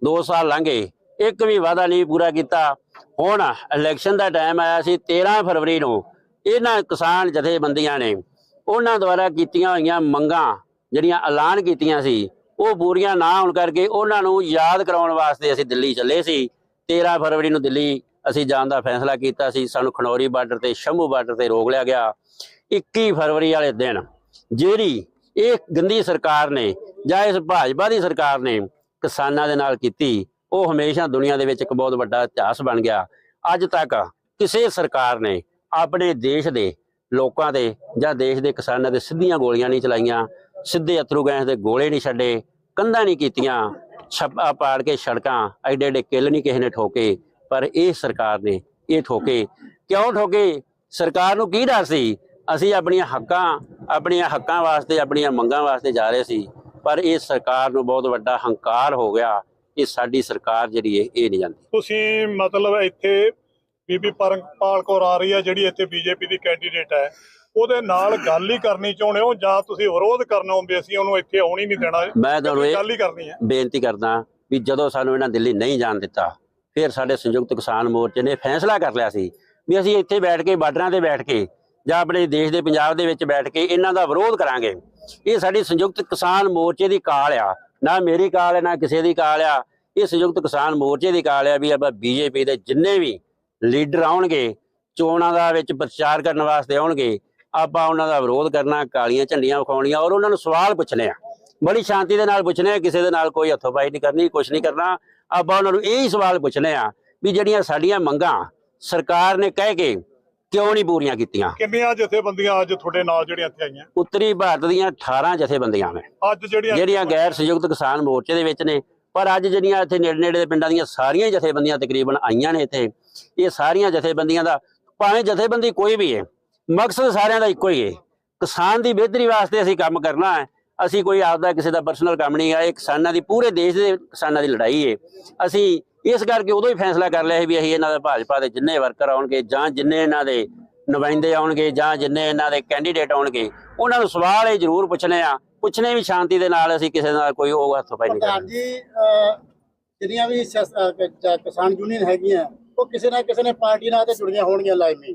2 ਸਾਲ ਲੰਘੇ ਇੱਕ ਵੀ ਵਾਅਦਾ ਨਹੀਂ ਪੂਰਾ ਕੀਤਾ। ਹੁਣ ਇਲੈਕਸ਼ਨ ਦਾ ਟਾਈਮ ਆਇਆ ਸੀ 13 ਫਰਵਰੀ ਨੂੰ ਇਹਨਾਂ ਕਿਸਾਨ ਜਥੇਬੰਦੀਆਂ ਨੇ ਉਹਨਾਂ ਦੁਆਰਾ ਕੀਤੀਆਂ ਹੋਈਆਂ ਮੰਗਾਂ ਜਿਹੜੀਆਂ ਐਲਾਨ ਕੀਤੀਆਂ ਸੀ, ਉਹ ਪੂਰੀਆਂ ਨਾ ਹੋਣ ਕਰਕੇ ਉਹਨਾਂ ਨੂੰ ਯਾਦ ਕਰਾਉਣ ਵਾਸਤੇ ਅਸੀਂ ਦਿੱਲੀ ਚੱਲੇ ਸੀ। 13 ਫਰਵਰੀ ਨੂੰ ਦਿੱਲੀ ਅਸੀਂ ਜਾਣ ਦਾ ਫੈਸਲਾ ਕੀਤਾ ਸੀ। ਸਾਨੂੰ ਖਨੌਰੀ ਬਾਰਡਰ ਤੇ, ਸ਼ੰਭੂ ਬਾਰਡਰ ਤੇ ਰੋਕ ਲਿਆ ਗਿਆ। 21 ਫਰਵਰੀ ਵਾਲੇ ਦਿਨ ਜਿਹੜੀ ਇਹ ਗੰਦੀ ਸਰਕਾਰ ਨੇ ਜਾਂ ਇਸ ਭਾਜਪਾ ਦੀ ਸਰਕਾਰ ਨੇ ਕਿਸਾਨਾਂ ਦੇ ਨਾਲ ਕੀਤੀ ਉਹ ਹਮੇਸ਼ਾ ਦੁਨੀਆ ਦੇ ਵਿੱਚ ਇੱਕ ਬਹੁਤ ਵੱਡਾ ਇਤਿਹਾਸ ਬਣ ਗਿਆ। ਅੱਜ ਤੱਕ ਕਿਸੇ ਸਰਕਾਰ ਨੇ ਆਪਣੇ ਦੇਸ਼ ਦੇ ਲੋਕਾਂ ਤੇ ਜਾਂ ਦੇਸ਼ ਦੇ ਕਿਸਾਨਾਂ ਤੇ ਸਿੱਧੀਆਂ ਗੋਲੀਆਂ ਨਹੀਂ ਚਲਾਈਆਂ, ਸਿੱਧੇ ਅਥਰੂ ਗੈਸ ਦੇ ਗੋਲੇ ਨਹੀਂ ਛੱਡੇ, ਕੰਧਾਂ ਨਹੀਂ ਕੀਤੀਆਂ, ਛੱਪਾ ਪਾੜ ਕੇ ਸੜਕਾਂ ਐਡੇ ਐਡੇ ਕਿੱਲ ਨਹੀਂ ਕਿਸੇ ਨੇ ਠੋਕੇ, ਪਰ ਇਹ ਸਰਕਾਰ ਨੇ ਇਹ ਠੋਕੇ। ਕਿਉਂ ਠੋਕੇ? ਸਰਕਾਰ ਨੂੰ ਕੀ ਡਰ ਸੀ? ਅਸੀਂ ਆਪਣੀਆਂ ਹੱਕਾਂ ਆਪਣੀਆਂ ਹੱਕਾਂ ਵਾਸਤੇ, ਆਪਣੀਆਂ ਮੰਗਾਂ ਵਾਸਤੇ ਜਾ ਰਹੇ ਸੀ, ਪਰ ਇਹ ਸਰਕਾਰ ਨੂੰ ਬਹੁਤ ਵੱਡਾ ਹੰਕਾਰ ਹੋ ਗਿਆ। ਕਿ ਸਾਡੀ ਸਰਕਾਰ ਜਿਹੜੀ ਹੈ ਇਹ ਨਹੀਂ ਜਾਂਦੀ। ਤੁਸੀਂ ਮਤਲਬ ਇੱਥੇ ਬੀਬੀ ਪਰਮਪਾਲ ਕੌਰ ਆ ਰਹੀ ਹੈ ਜਿਹੜੀ ਇੱਥੇ ਬੀਜੇਪੀ ਦੀ ਕੈਂਡੀਡੇਟ ਹੈ। ਉਹਦੇ ਨਾਲ ਗੱਲ ਹੀ ਕਰਨੀ ਚਾਹੁੰਦੇ ਹੋ ਜਾਂ ਤੁਸੀਂ ਵਿਰੋਧ ਕਰਨਾ ਹੋ ਵੀ ਅਸੀਂ ਉਹਨੂੰ ਇੱਥੇ ਆਉਣ ਹੀ ਨਹੀਂ ਦੇਣਾ। ਮੈਂ ਤੁਹਾਨੂੰ ਇਹ ਗੱਲ ਹੀ ਕਰਨੀ ਹੈ। ਬੇਨਤੀ ਕਰਦਾ ਵੀ ਜਦੋਂ ਸਾਨੂੰ ਇਹਨਾਂ ਦਿੱਲੀ ਨਹੀਂ ਜਾਣ ਦਿੱਤਾ ਫਿਰ ਸਾਡੇ ਸੰਯੁਕਤ ਕਿਸਾਨ ਮੋਰਚੇ ਨੇ ਫੈਸਲਾ ਕਰ ਲਿਆ ਸੀ ਵੀ ਅਸੀਂ ਇੱਥੇ ਬੈਠ ਕੇ ਬਾਰਡਰਾਂ ਤੇ ਬੈਠ ਕੇ ਜਾਂ ਆਪਣੇ ਦੇਸ਼ ਦੇ ਪੰਜਾਬ ਦੇ ਵਿੱਚ ਬੈਠ ਕੇ ਇਹਨਾਂ ਦਾ ਵਿਰੋਧ ਕਰਾਂਗੇ। ਇਹ ਸਾਡੀ ਸੰਯੁਕਤ ਕਿਸਾਨ ਮੋਰਚੇ ਦੀ ਕਾਲ ਆ। ਨਾ ਮੇਰੀ ਕਾਲ ਹੈ, ਨਾ ਕਿਸੇ ਦੀ ਕਾਲ ਆ। ਇਹ ਸੰਯੁਕਤ ਕਿਸਾਨ ਮੋਰਚੇ ਦੀ ਕਾਲ ਆ ਵੀ ਆਪਾਂ ਬੀਜੇਪੀ ਦੇ ਜਿੰਨੇ ਵੀ ਲੀਡਰ ਆਉਣਗੇ, ਚੋਣਾਂ ਦਾ ਵਿੱਚ ਪ੍ਰਚਾਰ ਕਰਨ ਵਾਸਤੇ ਆਉਣਗੇ, ਆਪਾਂ ਉਹਨਾਂ ਦਾ ਵਿਰੋਧ ਕਰਨਾ, ਕਾਲੀਆਂ ਝੰਡੀਆਂ ਵਿਖਾਉਣੀਆਂ ਔਰ ਉਹਨਾਂ ਨੂੰ ਸਵਾਲ ਪੁੱਛਣੇ ਆ। ਬੜੀ ਸ਼ਾਂਤੀ ਦੇ ਨਾਲ ਪੁੱਛਣੇ ਆ, ਕਿਸੇ ਦੇ ਨਾਲ ਕੋਈ ਹੱਥੋਂ-ਪਾਈ ਨਹੀਂ ਕਰਨੀ ਕੁਝ ਨਹੀਂ ਕਰਨਾ। ਆਪਾਂ ਉਹਨਾਂ ਨੂੰ ਇਹ ਹੀ ਸਵਾਲ ਪੁੱਛਣੇ ਆ ਵੀ ਜਿਹੜੀਆਂ ਸਾਡੀਆਂ ਮੰਗਾਂ ਸਰਕਾਰ ਨੇ ਕਹਿ ਕੇ ਕਿਉਂ ਨਹੀਂ ਪੂਰੀਆਂ ਕੀਤੀਆਂ? ਕਿੰਨੀਆਂ ਜਥੇਬੰਦੀਆਂ ਅੱਜ ਤੁਹਾਡੇ ਨਾਲ ਜਿਹੜੀਆਂ ਇੱਥੇ ਆਈਆਂ? ਉੱਤਰੀ ਭਾਰਤ ਦੀਆਂ 18 ਜਥੇਬੰਦੀਆਂ ਨੇ। ਅੱਜ ਜਿਹੜੀਆਂ ਜਿਹੜੀਆਂ ਗੈਰ ਸੰਯੁਕਤ ਕਿਸਾਨ ਮੋਰਚੇ ਦੇ ਵਿੱਚ ਨੇ ਪਰ ਅੱਜ ਜਿਹੜੀਆਂ ਇੱਥੇ ਨੇੜੇ ਨੇੜੇ ਦੇ ਪਿੰਡਾਂ ਦੀਆਂ ਸਾਰੀਆਂ ਜਥੇਬੰਦੀਆਂ ਤਕਰੀਬਨ ਆਈਆਂ ਨੇ ਇੱਥੇ ਇਹ ਸਾਰੀਆਂ ਜਥੇਬੰਦੀਆਂ ਦਾ ਭਾਵੇਂ ਜਥੇਬੰਦੀ ਕੋਈ ਵੀ ਹੈ ਮਕਸਦ ਸਾਰਿਆਂ ਦਾ ਇੱਕੋ ਹੀ ਹੈ ਕਿਸਾਨ ਦੀ ਬਿਹਤਰੀ ਵਾਸਤੇ ਅਸੀਂ ਕੰਮ ਕਰਨਾ ਹੈ ਅਸੀਂ ਕੋਈ ਆਪਦਾ ਕਿਸੇ ਦਾ ਪਰਸਨਲ ਕੰਮ ਨਹੀਂ ਹੈ ਇਹ ਕਿਸਾਨਾਂ ਦੀ ਪੂਰੇ ਦੇਸ਼ ਦੇ ਕਿਸਾਨਾਂ ਦੀ ਲੜਾਈ ਹੈ ਅਸੀਂ ਇਸ ਕਰਕੇ ਉਦੋਂ ਹੀ ਫੈਸਲਾ ਕਰ ਲਿਆ ਸੀ ਵੀ ਅਸੀਂ ਇਹਨਾਂ ਦੇ ਭਾਜਪਾ ਦੇ ਜਿੰਨੇ ਵਰਕਰ ਆਉਣਗੇ ਜਾਂ ਜਿੰਨੇ ਇਹਨਾਂ ਦੇ ਨੁਮਾਇੰਦੇ ਆਉਣਗੇ ਜਾਂ ਜਿੰਨੇ ਇਹਨਾਂ ਦੇ ਕੈਂਡੀਡੇਟ ਆਉਣਗੇ ਉਹਨਾਂ ਨੂੰ ਸਵਾਲ ਇਹ ਜ਼ਰੂਰ ਪੁੱਛਣੇ ਆ ਪੁੱਛਣੇ ਵੀ ਸ਼ਾਂਤੀ ਦੇ ਨਾਲ ਅਸੀਂ ਕਿਸੇ ਨਾਲ ਕੋਈ ਉਹ ਹੱਥੋਂ ਪਾਈ ਨਹੀਂ ਅਹ, ਜਿਹੜੀਆਂ ਵੀ ਕਿਸਾਨ ਯੂਨੀਅਨ ਹੈਗੀਆਂ ਉਹ ਕਿਸੇ ਨਾ ਕਿਸੇ ਨੇ ਪਾਰਟੀ ਨਾਲ ਤੇ ਜੁੜੀਆਂ ਹੋਣਗੀਆਂ ਲਾਜ਼ਮੀ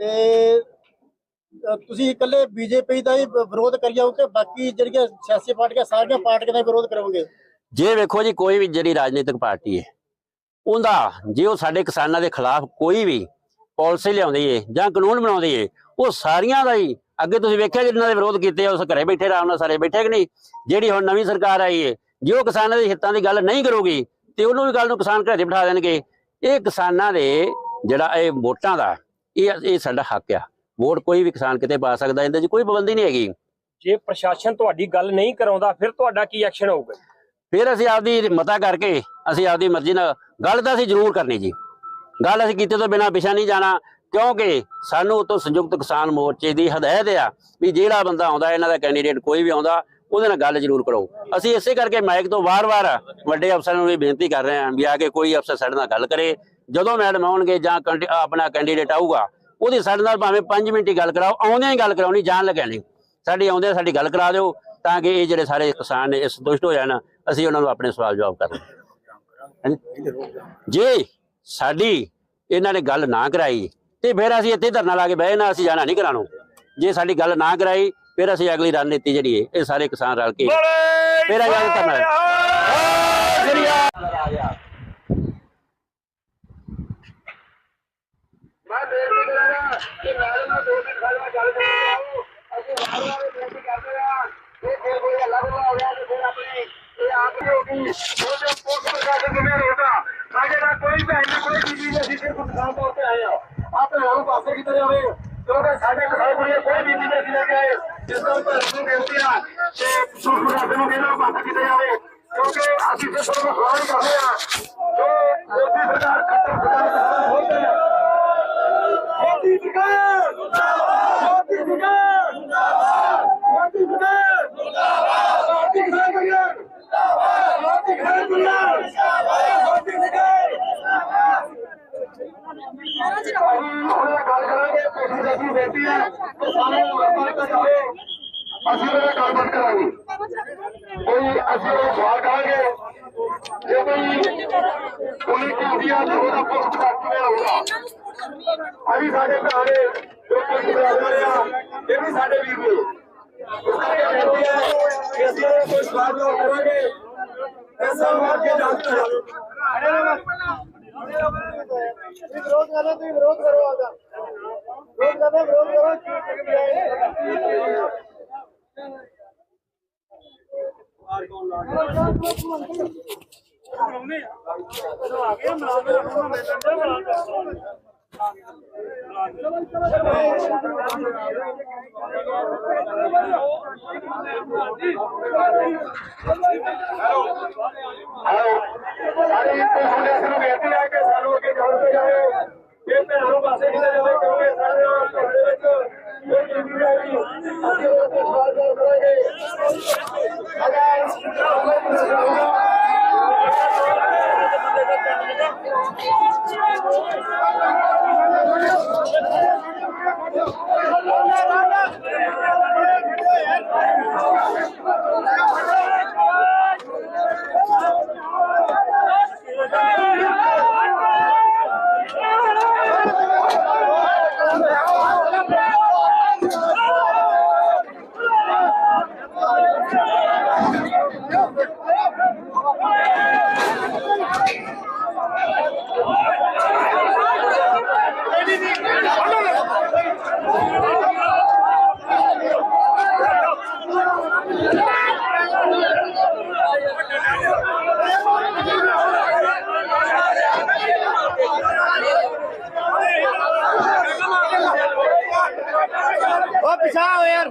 ਤੇ ਤੁਸੀਂ ਇਕੱਲੇ ਬੀਜੇਪੀ ਦਾ ਹੀ ਵਿਰੋਧ ਕਰਿਓ ਕਿ ਬਾਕੀ ਜਿਹੜੀਆਂ ਸਿਆਸੀ ਪਾਰਟੀਆਂ ਸਾਰੀਆਂ ਪਾਰਟੀਆਂ ਦਾ ਵਿਰੋਧ ਕਰੋਗੇ। ਜੇ ਵੇਖੋ ਜੀ, ਕੋਈ ਵੀ ਜਿਹੜੀ ਰਾਜਨੀਤਿਕ ਪਾਰਟੀ ਹੈ, ਉਹਦਾ ਜੇ ਉਹ ਸਾਡੇ ਕਿਸਾਨਾਂ ਦੇ ਖਿਲਾਫ ਕੋਈ ਵੀ ਪਾਲਿਸੀ ਲਿਆਉਂਦੀ ਏ ਜਾਂ ਕਾਨੂੰਨ ਬਣਾਉਂਦੀ ਏ, ਉਹ ਸਾਰੀਆਂ ਦਾ ਹੀ ਅੱਗੇ ਤੁਸੀਂ ਵੇਖਿਆ ਜਿਨ੍ਹਾਂ ਦੇ ਵਿਰੋਧ ਕੀਤੇ ਉਸ ਘਰੇ ਬੈਠੇ ਆਰਾਮ ਨਾਲ ਸਾਰੇ ਬੈਠੇ ਕਿ ਨਹੀਂ? ਜਿਹੜੀ ਹੁਣ ਨਵੀਂ ਸਰਕਾਰ ਆਈ ਏ, ਜੇ ਉਹ ਕਿਸਾਨਾਂ ਦੇ ਹਿੱਤਾਂ ਦੀ ਗੱਲ ਨਹੀਂ ਕਰੂਗੀ, ਤੇ ਉਹਨੂੰ ਵੀ ਗੱਲ ਨੂੰ ਕਿਸਾਨ ਘਰੇ ਬਿਠਾ ਦੇਣਗੇ। ਇਹ ਕਿਸਾਨਾਂ ਦੇ ਜਿਹੜਾ ਇਹ ਵੋਟਾਂ ਦਾ, ਇਹ ਇਹ ਸਾਡਾ ਹੱਕ ਆ। ਵੋਟ ਕੋਈ ਵੀ ਕਿਸਾਨ ਕਿਤੇ ਪਾ ਸਕਦਾ, ਇਹਦੇ 'ਚ ਕੋਈ ਪਾਬੰਦੀ ਨਹੀਂ ਹੈਗੀ। ਜੇ ਪ੍ਰਸ਼ਾਸਨ ਤੁਹਾਡੀ ਗੱਲ ਨਹੀਂ ਕਰਾਉਂਦਾ, ਫਿਰ ਤੁਹਾਡਾ ਕੀ ਐਕਸ਼ਨ ਹੋਊਗਾ? ਫਿਰ ਅਸੀਂ ਆਪਦੀ ਮਤਾ ਕਰਕੇ ਅਸੀਂ ਆਪਦੀ ਮਰਜ਼ੀ ਨਾਲ, ਗੱਲ ਤਾਂ ਅਸੀਂ ਜ਼ਰੂਰ ਕਰਨੀ ਜੀ। ਗੱਲ ਅਸੀਂ ਕੀਤੇ ਤੋਂ ਬਿਨਾਂ ਪਿਛਾ ਨਹੀਂ ਜਾਣਾ, ਕਿਉਂਕਿ ਸਾਨੂੰ ਉਤੋਂ ਸੰਯੁਕਤ ਕਿਸਾਨ ਮੋਰਚੇ ਦੀ ਹਦਾਇਤ ਆ ਵੀ ਜਿਹੜਾ ਬੰਦਾ ਆਉਂਦਾ, ਇਹਨਾਂ ਦਾ ਕੈਂਡੀਡੇਟ ਕੋਈ ਵੀ ਆਉਂਦਾ, ਉਹਦੇ ਨਾਲ ਗੱਲ ਜ਼ਰੂਰ ਕਰੋ। ਅਸੀਂ ਇਸੇ ਕਰਕੇ ਮਾਈਕ ਤੋਂ ਵਾਰ-ਵਾਰ ਵੱਡੇ ਅਫਸਰਾਂ ਨੂੰ ਵੀ ਬੇਨਤੀ ਕਰ ਰਹੇ ਹਾਂ ਵੀ ਆ ਕੇ ਕੋਈ ਅਫਸਰ ਸਾਡੇ ਨਾਲ ਗੱਲ ਕਰੇ। ਜਦੋਂ ਮੈਡਮ ਆਉਣਗੇ ਜਾਂ ਕੈਂਡੀ- ਆਪਣਾ ਕੈਂਡੀਡੇਟ ਆਊਗਾ, ਉਹਦੀ ਸਾਡੇ ਨਾਲ ਭਾਵੇਂ 5 ਮਿੰਟ ਹੀ ਗੱਲ ਕਰਾਓ, ਆਉਂਦਿਆਂ ਹੀ ਗੱਲ ਕਰਾਉਣੀ, ਜਾਣ ਲੱਗਿਆ ਨਹੀਂ। ਸਾਡੀ ਆਉਂਦੇ ਸਾਡੀ ਗੱਲ ਕਰਾ ਦਿਓ, ਤਾਂ ਕਿ ਇਹ ਜਿਹੜੇ ਸਾਰੇ ਕਿਸਾਨ ਨੇ ਇਹ ਸੰਤੁਸ਼ਟ ਹੋ ਜਾਣ। ਅਸੀਂ ਉਹਨਾਂ ਨੂੰ ਆਪਣੇ ਸਵਾਲ ਜਵਾਬ ਕਰ ਜੇ ਸਾਡੀ ਇਹਨਾਂ ਨੇ ਗੱਲ ਨਾ ਕਰਾਈ ਤੇ ਫਿਰ ਅਸੀਂ ਇੱਥੇ ਧਰਨਾ ਲਾ ਕੇ ਬਹਿ ਅਸੀਂ ਜਾਣਾ ਨਹੀਂ ਕਰਾਣੋ। ਜੇ ਸਾਡੀ ਗੱਲ ਨਾ ਕਰਾਈ ਫਿਰ ਅਸੀਂ ਅਗਲੀ ਰਣਨੀਤੀ ਜਿਹੜੀ ਹੈ ਇਹ ਸਾਰੇ ਕਿਸਾਨ ਰਲ ਕੇ ਫਿਰ ਆ ਜਾ ਕੇ ਧਰਨਾ ਮੈਂ ਬੇਨਤੀ ਕਰਾਂਗਾ ਕਿ ਮੈਡਮ ਨਾਲ ਦੋ ਦਿਨ ਖੜਵਾ ਗੱਲ ਕਰਦੇ ਆਓ ਅਸੀਂ ਵਾਰ ਵਾਰ ਬੇਨਤੀ ਕਰਦੇ ਆ ਕਿ ਜੇ ਕੋਈ ਹੱਲਾ ਗੁੱਲਾ ਹੋ ਗਿਆ ਤੇ ਫਿਰ ਆਪਣੇ ਇਹ ਆਪ ਹੀ ਹੋਗੀ ਉਹ ਜੋ ਪੁਲਿਸ ਪ੍ਰਸ਼ਾਸਨ ਕਿਵੇਂ ਰਹੇਗਾ ਸਾਡੇ ਨਾਲ ਕੋਈ ਭੈਣ ਨਹੀਂ ਕੋਈ ਬੀਬੀ ਨਹੀਂ, ਅਸੀਂ ਸਿਰਫ ਕਿਸਾਨ ਤੌਰ ਤੇ ਆਏ ਆ। ਆਪਣੇ ਨੂੰ ਪਾਸੇ ਕਿਤੇ ਜਾਵੇ। ਕਿਉਂਕਿ ਸਾਡੇ ਕਿਸਾਨ ਕੁੜੀਆਂ ਕੋਈ ਬੀਬੀ ਨਹੀਂ ਲੈ ਕੇ ਆਏ। ਜਿਸ ਤੋਂ ਭੈਣ ਨੂੰ ਬੇਨਤੀ ਆ ਤੇ ਪੁਲਿਸ ਪ੍ਰਸ਼ਾਸਨ ਨੂੰ ਕਹਿੰਦਾ ਪਾਸੇ ਕਿਤੇ ਜਾਵੇ। ਕਿਉਂਕਿ ਅਸੀਂ ਤੇ ਤੁਹਾਨੂੰ ਸਵਾਲ ਕਰਦੇ ਆ। ਜੋ ਮੋਦੀ ਸਰਕਾਰ ਖੱਟਰ ਸਰਕਾਰ ਹੋ ਗਈ ਮੋਦੀ ਸਰਕਾਰ ਮੋਦੀ ਸਰਕਾਰ ਮੋਦੀ ਸਰਕਾਰ ਮੋਦੀ ਸਰਕਾਰ ਮੋਦੀ ਸਰਕਾਰ ਮੋਦੀ ਸਰਕਾਰ ਹੁਣ ਗੱਲ ਕਰਾਂਗੇ ਪੇਸ਼ੀ ਦੀ ਬੇਟੀ ਹੈ ਕਿ ਸਾਨੂੰ ਵਪਾਰ ਕਰ ਜਾਵੇ ਅਸੀਂ ਉਹਦਾ ਗੱਲਬਾਤ ਕਰਾਂਗੇ ਕੋਈ ਅਸੀਂ ਉਹ ਸਵਾਲ ਕਰਾਂਗੇ ਜੇ ਕੋਈ ਕੋਈ ਕਿਉਂਕਿਆ ਤਾਂ ਉਹਦਾ ਪੁੱਛ ਕਿਵੇਂ ਹੋਊਗਾ ਅਸੀਂ ਸਾਡੇ ਭਰਾ ਨੇ ਜੋ ਕੋਈ ਬਰਾਦਰ ਆ ਇਹ ਵੀ ਸਾਡੇ ਵੀਰ ਨੇ ਇਸ ਕਰਕੇ ਬੇਨਤੀ ਹੈ ਕਿ ਅਸੀਂ ਉਹਨਾਂ ਨੂੰ ਕੋਈ ਸਵਾਲ ਜਵਾਬ ਕਰਾਂਗੇ ਐਸਾ ਮਾਰ ਕੇ ਜਾਂਚ ਕਰਾਂਗੇ ਵਿਰੋਧ ਕਰੋ ਤੁਸੀਂ ਵਿਰੋਧ ਕਰੋ ਆਦਾ ਵਿਰੋਧ ਕਰੋ ਵਿਰੋਧ ਕਰੋ ਹੈਲੋ ਸਾਰੇ ਇੱਥੇ ਹੁੰਦੇ ਸਾਨੂੰ ਬੇਨਤੀ ਹੈ ਕਿ ਸਾਨੂੰ ਅੱਗੇ ਜਾਣ ਤੇ ਜਾਵੇ ਇਹ ਭੈਣਾਂ ਨੂੰ ਪਾਸੇ ਕਿਤੇ ਜਾਵੇ ਕਿਉਂਕਿ ਸਾਡੇ ਨਾਲ ਤੁਹਾਡੇ ਵਿੱਚ ਕੋਈ ਜ਼ਿੰਦਗੀ ਹੈ ਨਹੀਂ ਅਸੀਂ ਉਹ ਤੇ ਸਵਾਲ ਜਵਾਬ ਕਰਾਂਗੇ ਉਹ ਪਿਛਾਓ ਯਾਰ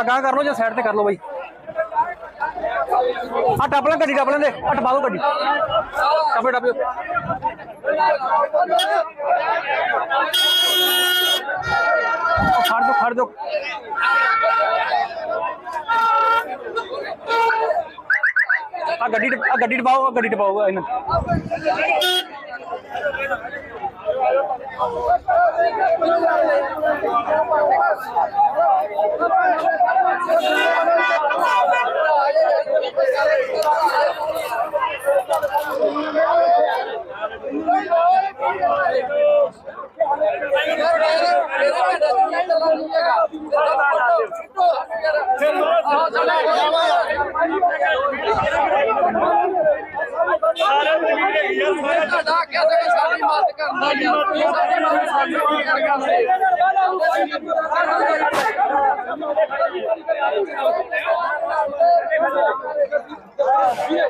ਗਾ ਗਾਂ ਕਰ ਲਓ ਜਾਂ ਸਾਈਡ ਤੇ ਕਰ ਲਓ ਬਾਈ। ਆ ਟੱਪ ਲੈ ਗੱਡੀ, ਟੱਪ ਲੈਂਦੇ ਆ ਟਪਾ ਦਿਓ ਗੱਡੀ। ਟੱਪੇ ਟੱਪੇ। ਖੜ ਦੋ ਖੜ ਦੋ ਆ ਗੱਡੀ ਆ ਗੱਡੀ ਟਪਾਓ ਆ ਗੱਡੀ ਟਪਾਓ ਇਹਨਾਂ Thank you. ਤੁਹਾਡਾ ਕਹਿੰਦੇ ਸਾਡੀ ਮਦਦ ਕਰਨਾ ਯਾਰ ਸਾਡੀ ਮਦਦ ਸਾਡੀ ਨਹੀਂ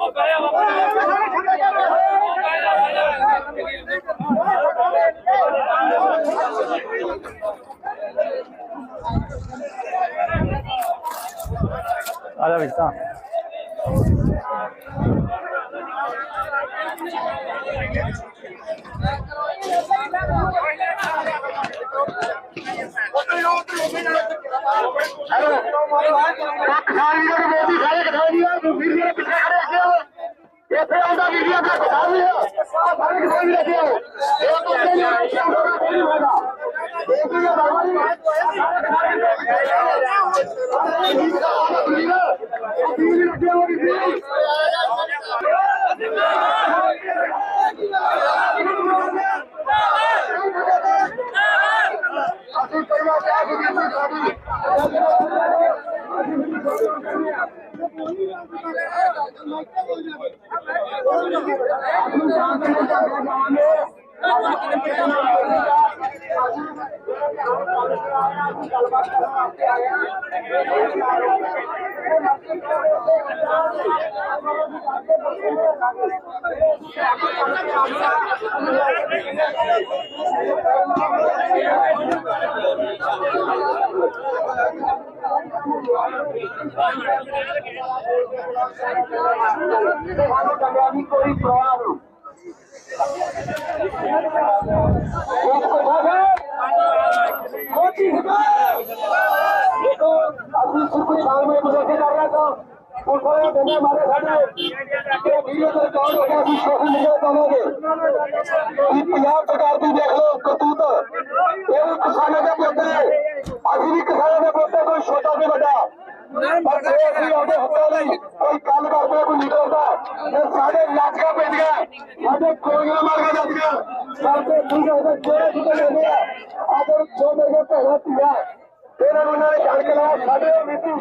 ਪਹੁੰਚਾਇਆ ਆ ਜਾ ਵਿੱਚ ਤਾਂ ਕਿਸਾਨ ਵੀਰਾਂ ਨੂੰ ਮੋਦੀ ਸਾਰੇ ਕਿਸਾਨ ਵੀਰਾਂ ਨੂੰ ਵੀਰ ਵੀਰਾਂ ਪਿੱਛੇ ਖੜੇ ਅੱਗੇ ਆਓ ਇੱਥੇ ਆਉਂਦਾ ਵੀਰ ਵੀਰਾਂ ਦਾ ਕਿਸਾਨ ਵੀ ਆ ਆਹ ਸਾਰੇ ਕਿਸਾਨ ਵੀਰ ਅੱਗੇ ਆਓ ਇਹ ਤੋਂ ਅੱਗੇ ਨਹੀਂ ਆਉਣਾ ਸ਼ਾਮ ਕੋਈ ਨਹੀਂ ਹੋਏਗਾ ਇਹ ਕੋਈ ਬਾਬਾ ਨਹੀਂ ਵੀਰ ਅੱਗੇ ਆਓ ਵੀਰ ਅਸੀਂ ਪਰਿਵਾਰ ਦੇ ਆਗੂ ਵੀ ਸਾਡੀ ਕੋਈ ਸਵਾਲ ਉਹ ਸਾਰੇ ਬੰਦੇ ਮਾਰੇ ਸਾਡੇ। ਇਹ ਵੀਡੀਓ ਤੇ ਰਿਕਾਰਡ ਹੋ ਗਿਆ, ਅਸੀਂ ਸੋਸ਼ਲ ਮੀਡੀਆ ਪਾਵਾਂਗੇ ਇਹ ਪੰਜਾਬ ਸਰਕਾਰ ਦੀ ਦੇਖ ਲਓ, ਕਰਤੂਤ। ਇਹ ਵੀ ਕਿਸਾਨਾਂ ਦੇ ਪੁੱਤਰ ਅਸੀਂ ਵੀ ਕਿਸਾਨਾਂ ਦੇ ਪੁੱਤਰ ਕੋਈ ਛੋਟਾ ਤੇ ਵੱਡਾ। ਪਰ ਜੇ ਅਸੀਂ ਆਪਣੇ ਹੱਥਾਂ ਲਈ ਕੋਈ ਗੱਲ ਕਰਦੇ ਕੋਈ ਲੀਡਰ ਦਾ ਇਹ ਸਾਡੇ ਲਾਟੀਆਂ ਪੈਂਦੀਆਂ ਸਾਡੇ ਕੋਲੀਆਂ ਮਾਰੀਆਂ ਜਾਂਦੀਆਂ ਸਾਡੇ ਠੀਕ ਹੈ ਜੇ ਜਿਹੜੇ ਲੈਂਦੇ ਆ ਆਦਰ ਜੋ ਮੇਰੇ ਘਰਾਂ ਧੀਆ, ਇਹਨਾਂ ਨੂੰ ਉਹਨਾਂ ਨੇ ਛੱਡ ਕੇ ਲਾਇਆ, ਸਾਡੇ ਮਿੱਤੀ।